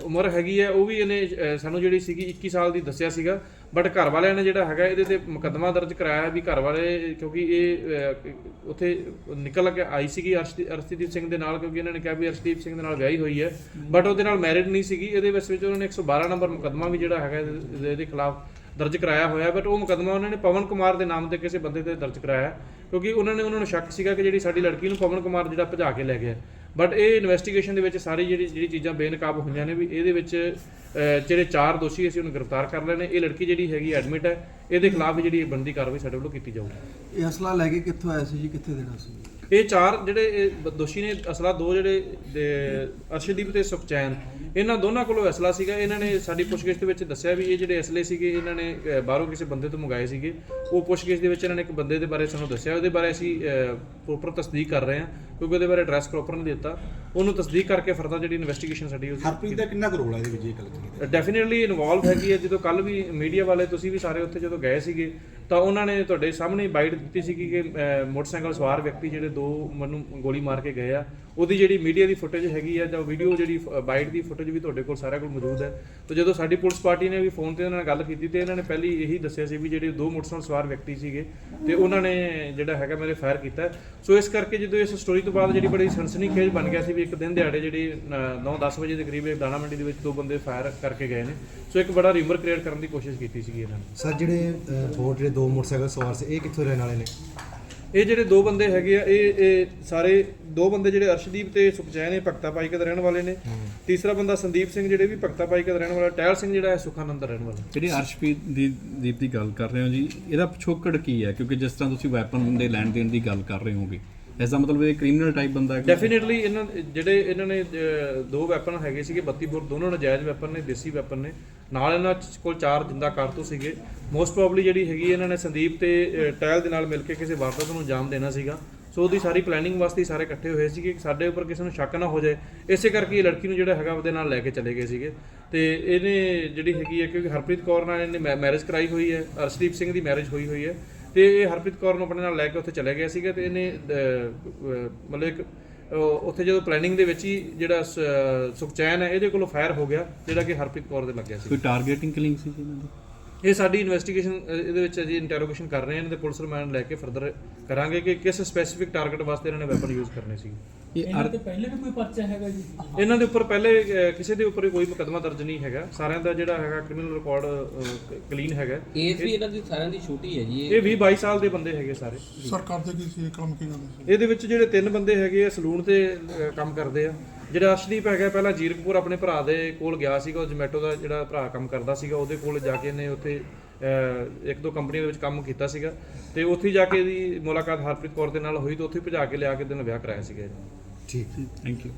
ਉਮਰ ਹੈਗੀ ਹੈ ਉਹ ਵੀ ਇਹਨੇ ਸਾਨੂੰ ਜਿਹੜੀ ਸੀਗੀ 21 ਸਾਲ ਦੀ ਦੱਸਿਆ ਸੀਗਾ। ਬਟ ਘਰ ਵਾਲਿਆਂ ਨੇ ਜਿਹੜਾ ਹੈਗਾ ਇਹਦੇ ਤੇ ਮੁਕੱਦਮਾ ਦਰਜ ਕਰਾਇਆ ਵੀ ਘਰ ਵਾਲੇ ਕਿਉਂਕਿ ਇਹ ਅਹ, ਉੱਥੇ ਨਿਕਲ ਕੇ ਆਈ ਸੀਗੀ ਅਰਸ਼ਦੀ- ਅਰਸ਼ਦੀਪ ਸਿੰਘ ਦੇ ਨਾਲ ਕਿਉਂਕਿ ਇਹਨਾਂ ਨੇ ਕਿਹਾ ਵੀ ਅਰਸ਼ਦੀਪ ਸਿੰਘ ਦੇ ਨਾਲ ਵਿਆਹੀ ਹੋਈ ਹੈ। ਬਟ ਉਹਦੇ ਨਾਲ ਮੈਰਿਡ ਨਹੀਂ ਸੀਗੀ। ਇਹਦੇ ਵਿੱਚ ਵਿੱਚ ਉਹਨਾਂ ਨੇ 112 ਨੰਬਰ ਮੁਕੱਦਮਾ ਵੀ ਜਿਹੜਾ ਹੈਗਾ ਇਹਦੇ ਖਿਲਾਫ ਦਰਜ ਕਰਾਇਆ ਹੋਇਆ ਬਟ ਉਹ ਮੁਕੱਦਮਾ ਉਹਨਾਂ ਨੇ ਪਵਨ ਕੁਮਾਰ ਦੇ ਨਾਮ ਤੇ ਕਿਸੇ ਬੰਦੇ ਤੇ ਦਰਜ ਕਰਾਇਆ, ਕਿਉਂਕਿ ਉਹਨਾਂ ਨੇ ਉਹਨਾਂ ਨੂੰ ਸ਼ੱਕ ਸੀਗਾ ਕਿ ਜਿਹੜੀ ਸਾਡੀ ਲੜਕੀ ਨੂੰ ਪਵਨ ਕੁਮਾਰ ਜਿਹੜਾ ਭਜਾ ਕੇ ਲੈ ਗਿਆ। ਬਟ ਇਹ ਇਨਵੈਸਟੀਗੇਸ਼ਨ ਦੇ ਵਿੱਚ ਸਾਰੀ ਜਿਹੜੀ ਜਿਹੜੀ ਚੀਜ਼ਾਂ ਬੇਨਕਾਬ ਹੋਈਆਂ ਨੇ ਵੀ ਇਹਦੇ ਵਿੱਚ ਜਿਹੜੇ ਚਾਰ ਦੋਸ਼ੀ ਅਸੀਂ ਉਹਨੂੰ ਗ੍ਰਿਫਤਾਰ ਕਰ ਲਏ ਨੇ ਇਹ ਲੜਕੀ ਜਿਹੜੀ ਹੈਗੀ ਐਡਮਿਟ ਹੈ, ਇਹਦੇ ਖਿਲਾਫ ਵੀ ਜਿਹੜੀ ਬਣਦੀ ਕਾਰਵਾਈ ਸਾਡੇ ਵੱਲੋਂ ਕੀਤੀ ਜਾਊਗੀ। ਇਹ ਅਸਲਾ ਲੈ ਕੇ ਕਿੱਥੋਂ ਆਇਆ ਸੀ ਜੀ? ਕਿੱਥੇ ਦੇਣਾ ਸੀ? ਇਹ ਚਾਰ ਜਿਹੜੇ ਇਹ ਦੋਸ਼ੀ ਨੇ ਅਸਲਾ ਦੋ ਜਿਹੜੇ ਦੇ- ਅਰਸ਼ਦੀਪ ਤੇ ਸੁਖਚੈਨ। ਇਹਨਾਂ ਦੋਨਾਂ ਕੋਲੋਂ ਅਸਲਾ ਸੀਗਾ। ਇਹਨਾਂ ਨੇ ਸਾਡੀ ਪੁੱਛਗਿੱਛ ਦੇ ਵਿੱਚ ਦੱਸਿਆ ਵੀ ਇਹ ਜਿਹੜੇ ਅਸਲੇ ਸੀਗੇ ਇਹਨਾਂ ਨੇ ਬਾਹਰੋਂ ਕਿਸੇ ਬੰਦੇ ਤੋਂ ਮੰਗਾਏ ਸੀਗੇ। ਉਹ ਪੁੱਛਗਿੱਛ ਦੇ ਵਿੱਚ ਇਹਨਾਂ ਨੇ ਇੱਕ ਬੰਦੇ ਦੇ ਬਾਰੇ ਸਾਨੂੰ ਦੱਸਿਆ। ਉਹਦੇ ਬਾਰੇ ਅਸੀਂ ਪ੍ਰੋਪਰ ਤਸਦੀਕ ਕਰ ਰਹੇ ਹਾਂ ਕਿਉਂਕਿ ਉਹਦੇ ਬਾਰੇ ਐਡਰੈਸ ਪ੍ਰੋਪਰ ਨਹੀਂ ਦਿੱਤਾ। ਉਹਨੂੰ ਤਸਦੀਕ ਕਰਕੇ ਫਰਦਰ ਜਿਹੜੀ ਇਨਵੈਸਟੀਗੇਸ਼ਨ ਸਾਡੀ ਉਹ ਹਰਪ੍ਰੀਤ ਦਾ ਕਿੰਨਾ ਕੁ ਰੋਲ ਹੈ ਇਹਦੇ ਵਿੱਚ ਇਹ ਗੱਲ ਕਰੀਏ ਡੈਫੀਨਿਟਲੀ ਇਨਵੋਲਵ ਹੈਗੀ ਹੈ। ਜਦੋਂ ਕੱਲ ਵੀ ਮੀਡੀਆ ਵਾਲੇ ਤੁਸੀਂ ਵੀ ਸਾਰੇ ਉੱਥੇ ਜਦੋਂ ਗਏ ਸੀਗੇ ਤਾਂ ਉਹਨਾਂ ਨੇ ਤੁਹਾਡੇ ਸਾਹਮਣੇ ਬਾਈਟ ਦਿੱਤੀ ਸੀ ਕਿ ਮੋਟਰਸਾਈਕਲ ਸਵਾਰ ਵਿਅਕਤੀ ਜਿਹੜੇ ਦੋ ਮੈਨੂੰ ਗੋਲੀ ਮਾਰ ਕੇ ਗਏ ਆ ਉਹਦੀ ਜਿਹੜੀ ਮੀਡੀਆ ਦੀ ਫੁਟੇਜ ਹੈਗੀ ਆ ਜਾਂ ਵੀਡੀਓ ਜਿਹੜੀ ਬਾਈਟ ਦੀ ਫੁਟੇਜ ਵੀ ਤੁਹਾਡੇ ਕੋਲ ਸਾਰਿਆਂ ਕੋਲ ਮੌਜੂਦ ਹੈ। ਤੇ ਜਦੋਂ ਸਾਡੀ ਪੁਲਿਸ ਪਾਰਟੀ ਨੇ ਵੀ ਫੋਨ ਤੇ ਉਹਨਾਂ ਨਾਲ ਗੱਲ ਕੀਤੀ ਤੇ ਇਹਨਾਂ ਨੇ ਪਹਿਲੀ ਇਹੀ ਦੱਸਿਆ ਸੀ ਵੀ ਜਿਹੜੇ ਦੋ ਮੋਟਰਸਾਈਕਲ ਸਵਾਰ ਵਿਅਕਤੀ ਸੀਗੇ ਤੇ ਉਹਨਾਂ ਨੇ ਜਿਹੜਾ ਹੈਗਾ ਮੇਰੇ ਫਾਇਰ ਕੀਤਾ। ਸੋ ਇਸ ਕਰਕੇ ਜਦੋਂ ਇਸ ਸਟੋਰੀ ਤੋਂ ਬਾਅਦ ਜਿਹੜੀ ਬੜੀ ਸਨਸਨੀਖੇਜ ਬਣ ਗਿਆ ਸੀ ਵੀ ਇੱਕ ਦਿਨ ਦਿਹਾੜੇ ਜਿਹੜੀ 9-10 ਵਜੇ ਦੇ ਕਰੀਬ ਦਾਣਾ ਮੰਡੀ ਦੇ ਵਿੱਚ ਦੋ ਬੰਦੇ ਫਾਇਰ ਕਰਕੇ ਗਏ ਨੇ। ਸੋ ਇੱਕ ਬੜਾ ਰਿਮਰ ਕ੍ਰੀਏਟ ਕਰਨ ਦੀ ਕੋਸ਼ਿਸ਼ ਕੀਤੀ ਸੀਗੀ ਇਹਨਾਂ ਨੇ। ਸਰ, ਜਿਹੜੇ ਹੋਰ ਜਿਹੜੇ ਦੋ ਮੋਟਰਸਾਈਕਲ ਸਵਾਰ ਸੀ, ਇਹ ਕਿੱਥੋਂ ਰਹਿਣ ਵਾਲੇ ਨੇ? ਇਹ ਜਿਹੜੇ ਦੋ ਬੰਦੇ ਹੈਗੇ ਆ, ਇਹ ਇਹ ਸਾਰੇ ਦੋ ਬੰਦੇ ਜਿਹੜੇ ਅਰਸ਼ਦੀਪ ਤੇ ਸੁਖਚੈਨ ਇਹ ਭਗਤਾ ਪਾਈਕੇ ਦੇ ਰਹਿਣ ਵਾਲੇ ਨੇ। ਤੀਸਰਾ ਬੰਦਾ ਸੰਦੀਪ ਸਿੰਘ ਜਿਹੜੇ ਵੀ ਭਗਤਾ ਪਾਈਕੇ ਦਾ ਰਹਿਣ ਵਾਲਾ ਟਹਿਲ ਸਿੰਘ ਜਿਹੜਾ ਹੈ ਸੁਖਾਨੰਦ ਰਹਿਣ ਵਾਲਾ। ਜਿਹੜੀ ਅਰਸ਼ਪ੍ਰੀਤ ਦੀ ਦੀਪ ਦੀ ਗੱਲ ਕਰ ਰਹੇ ਹੋ ਜੀ, ਇਹਦਾ ਪਿਛੋਕੜ ਕੀ ਹੈ? ਕਿਉਂਕਿ ਜਿਸ ਤਰ੍ਹਾਂ ਤੁਸੀਂ ਵੈਪਨ ਦੇ ਲੈਣ ਦੇਣ ਦੀ ਗੱਲ ਕਰ ਰਹੇ ਹੋਗੇ ਇਸ ਦਾ ਮਤਲਬ ਇਹ ਕ੍ਰਿਮੀਨਲ ਟਾਈਪ ਬੰਦਾ ਹੈ ਡੈਫੀਨਿਟਲੀ ਇਹਨਾਂ ਜਿਹੜੇ ਇਹਨਾਂ ਨੇ ਦੋ ਵੈਪਨ ਹੈਗੇ ਸੀਗੇ 32 ਬੋਰ, ਦੋਨੋਂ ਨਜਾਇਜ਼ ਵੈਪਨ ਨੇ, ਦੇਸੀ ਵੈਪਨ ਨੇ। ਨਾਲ ਇਹਨਾਂ ਕੋਲ ਚਾਰ ਜਿੰਦਾ ਕਾਰਤੂਸ ਸੀਗੇ। ਮੋਸਟ ਪ੍ਰੋਬਬਲੀ ਜਿਹੜੀ ਹੈਗੀ ਇਹਨਾਂ ਨੇ ਸੰਦੀਪ ਤੇ ਟਾਇਲ ਦੇ ਨਾਲ ਮਿਲ ਕੇ ਕਿਸੇ ਵਾਰਦਾਤ ਨੂੰ ਅੰਜਾਮ ਦੇਣਾ ਸੀਗਾ। ਸੋ ਉਹਦੀ ਸਾਰੀ ਪਲੈਨਿੰਗ ਵਾਸਤੇ ਸਾਰੇ ਇਕੱਠੇ ਹੋਏ ਸੀਗੇ ਕਿ ਸਾਡੇ ਉੱਪਰ ਕਿਸੇ ਨੂੰ ਸ਼ੱਕ ਨਾ ਹੋ ਜਾਏ। ਇਸੇ ਕਰਕੇ ਇਹ ਲੜਕੀ ਨੂੰ ਜਿਹੜਾ ਹੈਗਾ ਉਹਦੇ ਨਾਲ ਲੈ ਕੇ ਚਲੇ ਗਏ ਸੀਗੇ। ਤੇ ਇਹਨੇ ਜਿਹੜੀ ਹੈਗੀ ਹੈ, ਕਿਉਂਕਿ ਹਰਪ੍ਰੀਤ ਕੌਰ ਨਾਲ ਇਹਨੇ ਮੈਰਿਜ ਕਰਾਈ ਹੋਈ ਹੈ, ਅਰਸ਼ਦੀਪ ਸਿੰਘ ਦੀ ਮੈਰਿਜ ਹੋਈ ਹੋਈ ਹੈ। ਤੇ ਇਹ ਹਰਪ੍ਰੀਤ ਕੌਰ ਨੂੰ ਆਪਣੇ ਨਾਲ ਲੈ ਕੇ ਉੱਥੇ ਚਲੇ ਗਿਆ ਸੀਗਾ ਤੇ ਇਹਨੇ ਮਤਲਬ ਇੱਕ ਉੱਥੇ ਜਦੋਂ ਪਲੈਨਿੰਗ ਦੇ ਵਿੱਚ ਹੀ ਜਿਹੜਾ ਸ- ਸੁਖਚੈਨ ਹੈ, ਇਹਦੇ ਕੋਲੋਂ ਫਾਇਰ ਹੋ ਗਿਆ, ਜਿਹੜਾ ਕਿ ਹਰਪ੍ਰੀਤ ਕੌਰ ਦੇ ਲੱਗਿਆ ਸੀ। ਕੋਈ ਟਾਰਗੇਟਿੰਗ ਕਿਲਿੰਗ ਸੀ ਇਹਨਾਂ ਦੀ? ਇਹ ਸਾਡੀ ਇਨਵੈਸਟੀਗੇਸ਼ਨ ਇਹਦੇ ਵਿੱਚ ਅਜੇ ਇੰਟਰੋਗੇਸ਼ਨ ਕਰ ਰਹੇ ਹਾਂ ਇਹਨਾਂ ਦੇ ਪੁਲਿਸ ਰਿਮਾਂਡ ਲੈ ਕੇ ਫਰਦਰ ਕਰਾਂਗੇ ਕਿ ਕਿਸ ਸਪੈਸੀਫਿਕ ਟਾਰਗੇਟ ਵਾਸਤੇ ਇਹਨਾਂ ਨੇ ਵੈਪਨ ਯੂਜ਼ ਕਰਨੇ ਸੀ। ਇਹ ਅਰ- ਪਹਿਲੇ ਵੀ ਕੋਈ ਪਰਚਾ ਹੈਗਾ ਜੀ? ਇਹਨਾਂ ਦੇ ਉੱਪਰ ਪਹਿਲੇ ਕਿਸੇ ਦੇ ਉੱਪਰ ਕੋਈ ਮੁਕੱਦਮਾ ਦਰਜ ਨਹੀਂ ਹੈਗਾ। ਸਾਰਿਆਂ ਦਾ ਜਿਹੜਾ ਹੈਗਾ ਕ੍ਰਿਮੀਨਲ ਰਿਕਾਰਡ ਕਲੀਨ ਹੈਗਾ। ਏਜ ਵੀ ਇਹਨਾਂ ਦੀ ਸਾਰਿਆਂ ਦੀ ਛੋਟੀ ਹੈ ਜੀ ਇਹ 20 22 ਸਾਲ ਦੇ ਬੰਦੇ ਹੈਗੇ ਸਾਰੇ। ਸਰ ਕਰਦੇ ਕੀ ਸੀ ਕੰਮ ਕੀ ਕਰਦੇ ਸੀ? ਇਹਦੇ ਵਿੱਚ ਜਿਹੜੇ ਤਿੰਨ ਬੰਦੇ ਹੈਗੇ ਆ ਸਲੂਨ ਤੇ ਕੰਮ ਕਰਦੇ ਆ। ਜਿਹੜਾ ਅਰਸ਼ਦੀਪ ਹੈਗਾ ਪਹਿਲਾਂ ਜੀਰਕਪੁਰ ਆਪਣੇ ਭਰਾ ਦੇ ਕੋਲ ਗਿਆ ਸੀਗਾ ਉਹ ਜੋਮੈਟੋ ਦਾ ਜਿਹੜਾ ਭਰਾ ਕੰਮ ਕਰਦਾ ਸੀਗਾ ਉਹਦੇ ਕੋਲ ਜਾ ਕੇ ਇਹਨੇ ਉੱਥੇ ਇੱਕ ਦੋ ਕੰਪਨੀਆਂ ਦੇ ਵਿੱਚ ਕੰਮ ਕੀਤਾ ਸੀਗਾ। ਤੇ ਉੱਥੇ ਜਾ ਕੇ ਇਹਦੀ ਮੁਲਾਕਾਤ ਹਰਪ੍ਰੀਤ ਕੌਰ ਦੇ ਨਾਲ ਹੋਈ ਤੇ ਉੱਥੇ ਭਜਾ ਕੇ ਲਿਆ ਕੇ ਦਿਨ ਵਿਆਹ ਕਰਾਇਆ ਸੀਗਾ ਠੀਕ। ਥੈਂਕ ਯੂ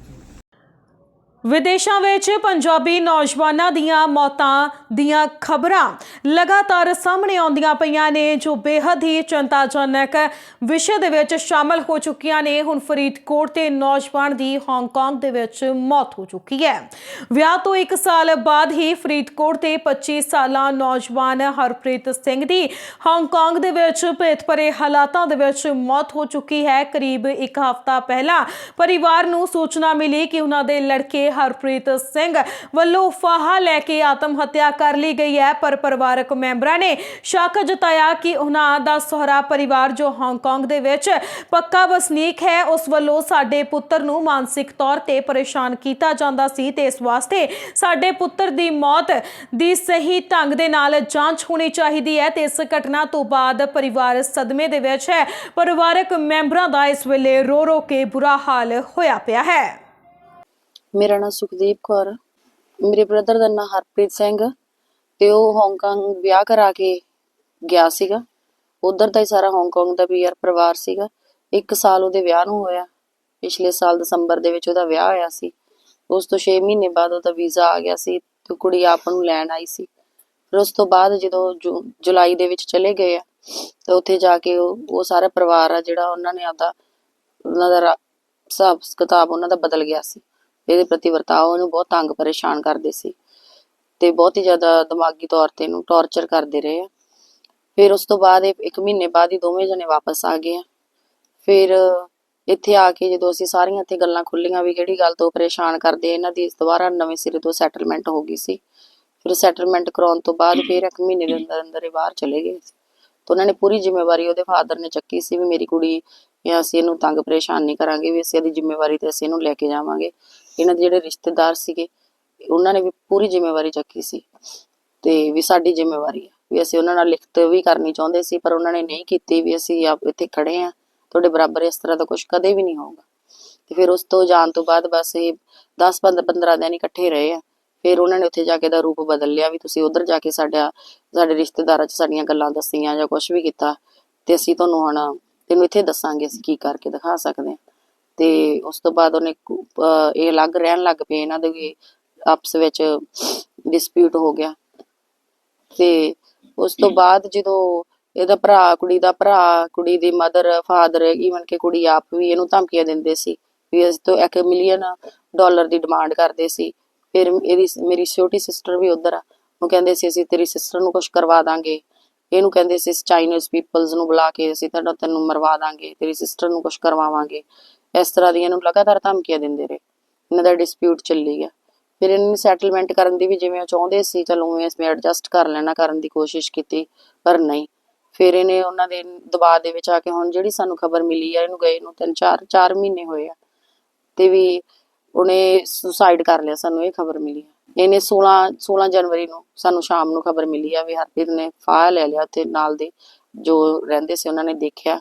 ਵਿਦੇਸ਼ਾਂ ਵਿੱਚ ਪੰਜਾਬੀ ਨੌਜਵਾਨਾਂ ਦੀਆਂ ਮੌਤਾਂ ਦੀਆਂ ਖਬਰਾਂ ਲਗਾਤਾਰ ਸਾਹਮਣੇ ਆਉਂਦੀਆਂ ਪਈਆਂ ਨੇ, ਜੋ ਬੇहद ਹੀ ਚਿੰਤਾਜਨਕ ਵਿਸ਼ੇ ਦੇ ਵਿੱਚ ਸ਼ਾਮਲ ਹੋ ਚੁੱਕੀਆਂ ਨੇ। ਹੁਣ ਫਰੀਦਕੋਟ ਤੇ ਨੌਜਵਾਨ ਦੀ ਹਾਂਗਕਾਂਗ ਦੇ ਵਿੱਚ ਮੌਤ ਹੋ ਚੁੱਕੀ ਹੈ। ਵਿਆਹ ਤੋਂ 1 ਸਾਲ ਬਾਅਦ ਹੀ ਫਰੀਦਕੋਟ ਤੇ 25 ਸਾਲਾ ਨੌਜਵਾਨ ਹਰਪ੍ਰੀਤ ਸਿੰਘ ਦੀ ਹਾਂਗਕਾਂਗ ਦੇ ਵਿੱਚ ਭੇਤ ਭਰੇ ਹਾਲਾਤਾਂ ਦੇ ਵਿੱਚ ਮੌਤ ਹੋ ਚੁੱਕੀ ਹੈ। ਕਰੀਬ ਇੱਕ ਹਫ਼ਤਾ ਪਹਿਲਾਂ ਪਰਿਵਾਰ ਨੂੰ ਸੂਚਨਾ ਮਿਲੀ ਕਿ ਉਹਨਾਂ ਦੇ ਲੜਕੇ ਹਰਪ੍ਰੀਤ ਸਿੰਘ ਵੱਲੋਂ ਫਾਹਾ ਲੈ ਕੇ ਆਤਮ ਹੱਤਿਆ ਕਰ ਲਈ ਗਈ ਹੈ, ਪਰ ਪਰਿਵਾਰਕ ਮੈਂਬਰਾਂ ਨੇ ਸ਼ੱਕ ਜਤਾਇਆ ਕਿ ਉਹਨਾਂ ਦਾ ਸਹੁਰਾ ਪਰਿਵਾਰ ਜੋ ਹਾਂਗਕਾਂਗ ਦੇ ਵਿੱਚ ਪੱਕਾ ਵਸਨੀਕ ਹੈ, ਉਸ ਵੱਲੋਂ ਸਾਡੇ ਪੁੱਤਰ ਨੂੰ ਮਾਨਸਿਕ ਤੌਰ ਤੇ ਪਰੇਸ਼ਾਨ ਕੀਤਾ ਜਾਂਦਾ ਸੀ ਤੇ ਇਸ ਵਾਸਤੇ ਸਾਡੇ ਪੁੱਤਰ ਦੀ ਮੌਤ ਦੀ ਸਹੀ ਢੰਗ ਦੇ ਨਾਲ ਜਾਂਚ ਹੋਣੀ ਚਾਹੀਦੀ ਹੈ ਤੇ ਇਸ ਘਟਨਾ ਤੋਂ ਬਾਅਦ ਪਰਿਵਾਰ ਸਦਮੇ ਦੇ ਵਿੱਚ ਹੈ। ਪਰਿਵਾਰਕ ਮੈਂਬਰਾਂ ਦਾ ਇਸ ਵੇਲੇ ਰੋ ਰੋ ਕੇ ਬੁਰਾ ਹਾਲ ਹੋਇਆ ਪਿਆ ਹੈ। ਮੇਰਾ ਨਾਮ ਸੁਖਦੀਪ ਕੌਰ ਆ। ਮੇਰੇ ਬ੍ਰਦਰ ਦਾ ਨਾਮ ਹਰਪ੍ਰੀਤ ਸਿੰਘ ਤੇ ਉਹ ਹਾਂਗਕਾਂਗ ਵਿਆਹ ਕਰਾ ਕੇ ਗਿਆ ਸੀਗਾ। ਉਧਰ ਦਾ ਹੀ ਸਾਰਾ ਹਾਂਗਕਾਂਗ ਦਾ ਵੀ ਯਾਰ ਪਰਿਵਾਰ ਸੀਗਾ। ਇੱਕ ਸਾਲ ਉਹਦੇ ਵਿਆਹ ਨੂੰ ਹੋਇਆ। ਪਿਛਲੇ ਸਾਲ ਦਸੰਬਰ ਦੇ ਵਿੱਚ ਉਹਦਾ ਵਿਆਹ ਹੋਇਆ ਸੀ। ਉਸ ਤੋਂ 6 ਮਹੀਨੇ ਬਾਅਦ ਉਹਦਾ ਵੀਜ਼ਾ ਆ ਗਿਆ ਸੀ ਤੇ ਕੁੜੀ ਆਪ ਨੂੰ ਲੈਣ ਆਈ ਸੀ। ਫਿਰ ਉਸ ਤੋਂ ਬਾਅਦ ਜਦੋਂ ਜੂ- ਜੁਲਾਈ ਦੇ ਵਿੱਚ ਚਲੇ ਗਏ ਆ, ਤੇ ਉੱਥੇ ਜਾ ਕੇ ਉਹ ਉਹ ਸਾਰਾ ਪਰਿਵਾਰ ਆ ਜਿਹੜਾ ਉਹਨਾਂ ਨੇ ਆਪਦਾ, ਉਹਨਾਂ ਦਾ ਰਾ- ਹਿਸਾਬ ਕਿਤਾਬ ਉਹਨਾਂ ਦਾ ਬਦਲ ਗਿਆ ਸੀ। ਇਹਦੇ ਪ੍ਰਤੀ ਵਰਤਾਓ ਉਹਨੂੰ ਬਹੁਤ ਤੰਗ ਪਰੇਸ਼ਾਨ ਕਰਦੇ ਸੀ ਤੇ ਬਹੁਤ ਹੀ ਜ਼ਿਆਦਾ ਦਿਮਾਗੀ ਤੌਰ ਤੇ ਇਹਨੂੰ ਟੌਰਚਰ ਕਰਦੇ ਰਹੇ ਆ। ਫਿਰ ਉਸ ਤੋਂ ਬਾਅਦ ਇੱਕ ਮਹੀਨੇ ਬਾਅਦ ਹੀ ਦੋਵੇਂ ਜਣੇ ਵਾਪਸ ਆ ਗਏ ਆ। ਫਿਰ ਇੱਥੇ ਆ ਕੇ ਜਦੋਂ ਅਸੀਂ ਸਾਰੀਆਂ ਇੱਥੇ ਗੱਲਾਂ ਖੁੱਲੀਆਂ ਵੀ ਕਿਹੜੀ ਗੱਲ ਤੋਂ ਪਰੇਸ਼ਾਨ ਕਰਦੇ ਇਹਨਾਂ ਦੀ ਦੁਬਾਰਾ ਨਵੇਂ ਸਿਰੇ ਤੋਂ ਸੈਟਲਮੈਂਟ ਹੋ ਗਈ ਸੀ। ਫਿਰ ਸੈਟਲਮੈਂਟ ਕਰਾਉਣ ਤੋਂ ਬਾਅਦ ਫਿਰ ਇੱਕ ਮਹੀਨੇ ਦੇ ਅੰਦਰ ਅੰਦਰ ਇਹ ਬਾਹਰ ਚਲੇ ਗਏ। ਸੀ ਤਾਂ ਉਹਨਾਂ ਨੇ ਪੂਰੀ ਜ਼ਿੰਮੇਵਾਰੀ ਉਹਦੇ ਫਾਦਰ ਨੇ ਚੱਕੀ ਸੀ ਵੀ ਮੇਰੀ ਕੁੜੀ ਅਸੀਂ ਇਹਨੂੰ ਤੰਗ ਪਰੇਸ਼ਾਨ ਨਹੀਂ ਕਰਾਂਗੇ, ਵੀ ਅਸੀਂ ਇਹਦੀ ਜ਼ਿੰਮੇਵਾਰੀ ਤੇ ਅਸੀਂ ਇਹਨੂੰ ਲੈ ਕੇ ਜਾਵਾਂਗੇ। ਇਹਨਾਂ ਦੇ ਜਿਹੜੇ ਰਿਸ਼ਤੇਦਾਰ ਸੀਗੇ, ਉਹਨਾਂ ਨੇ ਵੀ ਪੂਰੀ ਜ਼ਿੰਮੇਵਾਰੀ ਚੱਕੀ ਸੀ ਤੇ ਵੀ ਸਾਡੀ ਜ਼ਿੰਮੇਵਾਰੀ ਹੈ ਵੀ ਅਸੀਂ ਉਹਨਾਂ ਨਾਲ ਲਿਖਤ ਵੀ ਕਰਨੀ ਚਾਹੁੰਦੇ ਸੀ, ਪਰ ਉਹਨਾਂ ਨੇ ਨਹੀਂ ਕੀਤੀ ਵੀ ਅਸੀਂ ਆਪ ਇੱਥੇ ਖੜੇ ਆ, ਤੁਹਾਡੇ ਬਰਾਬਰ ਇਸ ਤਰ੍ਹਾਂ ਦਾ ਕੁਝ ਕਦੇ ਵੀ ਨਹੀਂ ਹੋਊਗਾ। ਤੇ ਫਿਰ ਉਸ ਤੋਂ ਜਾਣ ਤੋਂ ਬਾਅਦ ਬਸ ਇਹ 10 15 15 ਦਿਨ ਇਕੱਠੇ ਰਹੇ ਆ, ਫਿਰ ਉਹਨਾਂ ਨੇ ਉੱਥੇ ਜਾ ਕੇ ਦਾ ਰੂਪ ਬਦਲ ਲਿਆ ਵੀ ਤੁਸੀਂ ਉਧਰ ਜਾ ਕੇ ਸਾਡਾ, ਸਾਡੇ ਰਿਸ਼ਤੇਦਾਰਾਂ 'ਚ ਸਾਡੀਆਂ ਗੱਲਾਂ ਦੱਸੀਆਂ ਜਾਂ ਕੁਝ ਵੀ ਕੀਤਾ ਤੇ ਅਸੀਂ ਤੁਹਾਨੂੰ ਹੁਣ ਤੈਨੂੰ ਇੱਥੇ ਦੱਸਾਂਗੇ ਅਸੀਂ ਕੀ ਕਰਕੇ ਦਿਖਾ ਸਕਦੇ ਹਾਂ ਤੇ ਉਸ ਤੋਂ ਬਾਅਦ ਉਹਨੇ ਇਹ ਅਲੱਗ ਰਹਿਣ ਲੱਗ ਪਏ ਇਹਨਾਂ ਦੇ ਵੀ ਆਪਸ ਵਿੱਚ ਡਿਸਪਿਊਟ ਹੋ ਗਿਆ। ਤੇ ਉਸ ਤੋਂ ਬਾਅਦ ਜਦੋਂ ਇਹਦਾ ਭਰਾ, ਕੁੜੀ ਦਾ ਭਰਾ, ਕੁੜੀ ਦੀ ਮਦਰ ਫਾਦਰ ਈਵਨ ਕਿ ਕੁੜੀ ਆਪ ਵੀ ਇਹਨੂੰ ਧਮਕੀਆਂ ਦਿੰਦੇ ਸੀ ਵੀ ਇਸ ਤੋਂ 1 ਮਿਲੀਅਨ ਡਾਲਰ ਦੀ ਡਿਮਾਂਡ ਕਰਦੇ ਸੀ। ਫਿਰ ਇਹਦੀ ਮੇਰੀ ਛੋਟੀ ਸਿਸਟਰ ਵੀ ਉਧਰ ਆ। ਉਹ ਕਹਿੰਦੇ ਸੀ, ਅਸੀਂ ਤੇਰੀ ਸਿਸਟਰ ਨੂੰ ਕੁਝ ਕਰਵਾ ਦਾਂਗੇ। ਇਹਨੂੰ ਕਹਿੰਦੇ ਸੀ ਚਾਈਨੀਜ਼ ਪੀਪਲਸ ਨੂੰ ਬੁਲਾ ਕੇ ਅਸੀਂ ਤੁਹਾਡਾ ਤੈਨੂੰ ਮਰਵਾ ਦਾਂਗੇ। ਤੇਰੀ ਸਿਸਟਰ ਨੂੰ ਕੁਝ ਕਰਵਾਵਾਂਗੇ। ਇਸ ਤਰ੍ਹਾਂ ਦੀਆਂ ਇਹਨੂੰ ਲਗਾਤਾਰ ਧਮਕੀਆਂ ਦਿੰਦੇ ਰਹੇ। ਇਹਨਾਂ ਦਾ ਡਿਸਪਿਊਟ ਚੱਲੀ ਗਿਆ। ਫਿਰ ਇਹਨਾਂ ਨੇ ਸੈਟਲਮੈਂਟ ਕਰਨ ਦੀ ਵੀ ਜਿਵੇਂ ਚਾਹੁੰਦੇ ਸੀ, ਚਲੋ ਉਵੇਂ ਅਸੀਂ ਐਡਜਸਟ ਕਰ ਲੈਣਾ, ਕਰਨ ਦੀ ਕੋਸ਼ਿਸ਼ ਕੀਤੀ, ਪਰ ਨਹੀਂ। ਫਿਰ ਇਹਨੇ ਉਹਨਾਂ ਦੇ ਦਬਾਅ ਦੇ ਵਿੱਚ ਆ ਕੇ ਹੁਣ ਜਿਹੜੀ ਸਾਨੂੰ ਖਬਰ ਮਿਲੀ ਆ, ਇਹਨੂੰ ਗਏ ਨੂੰ ਤਿੰਨ ਚਾਰ ਚਾਰ ਮਹੀਨੇ ਹੋਏ ਆ। ਤੇ ਵੀ ਉਹਨੇ ਸੁਸਾਈਡ ਕਰ ਲਿਆ, ਸਾਨੂੰ ਇਹ ਖਬਰ ਮਿਲੀ ਇਹਨੇ 16 16 ਜਨਵਰੀ ਨੂੰ ਸਾਨੂੰ ਸ਼ਾਮ ਨੂੰ ਖਬਰ ਮਿਲੀ ਆ ਵੀ ਹਰਪ੍ਰੀਤ ਨੇ ਫਾਹ ਲੈ ਲਿਆ ਉੱਥੇ ਨਾਲ ਦੇ, ਜੋ ਰਹਿੰਦੇ ਸੀ ਉਹਨਾਂ ਨੇ ਦੇਖਿਆ।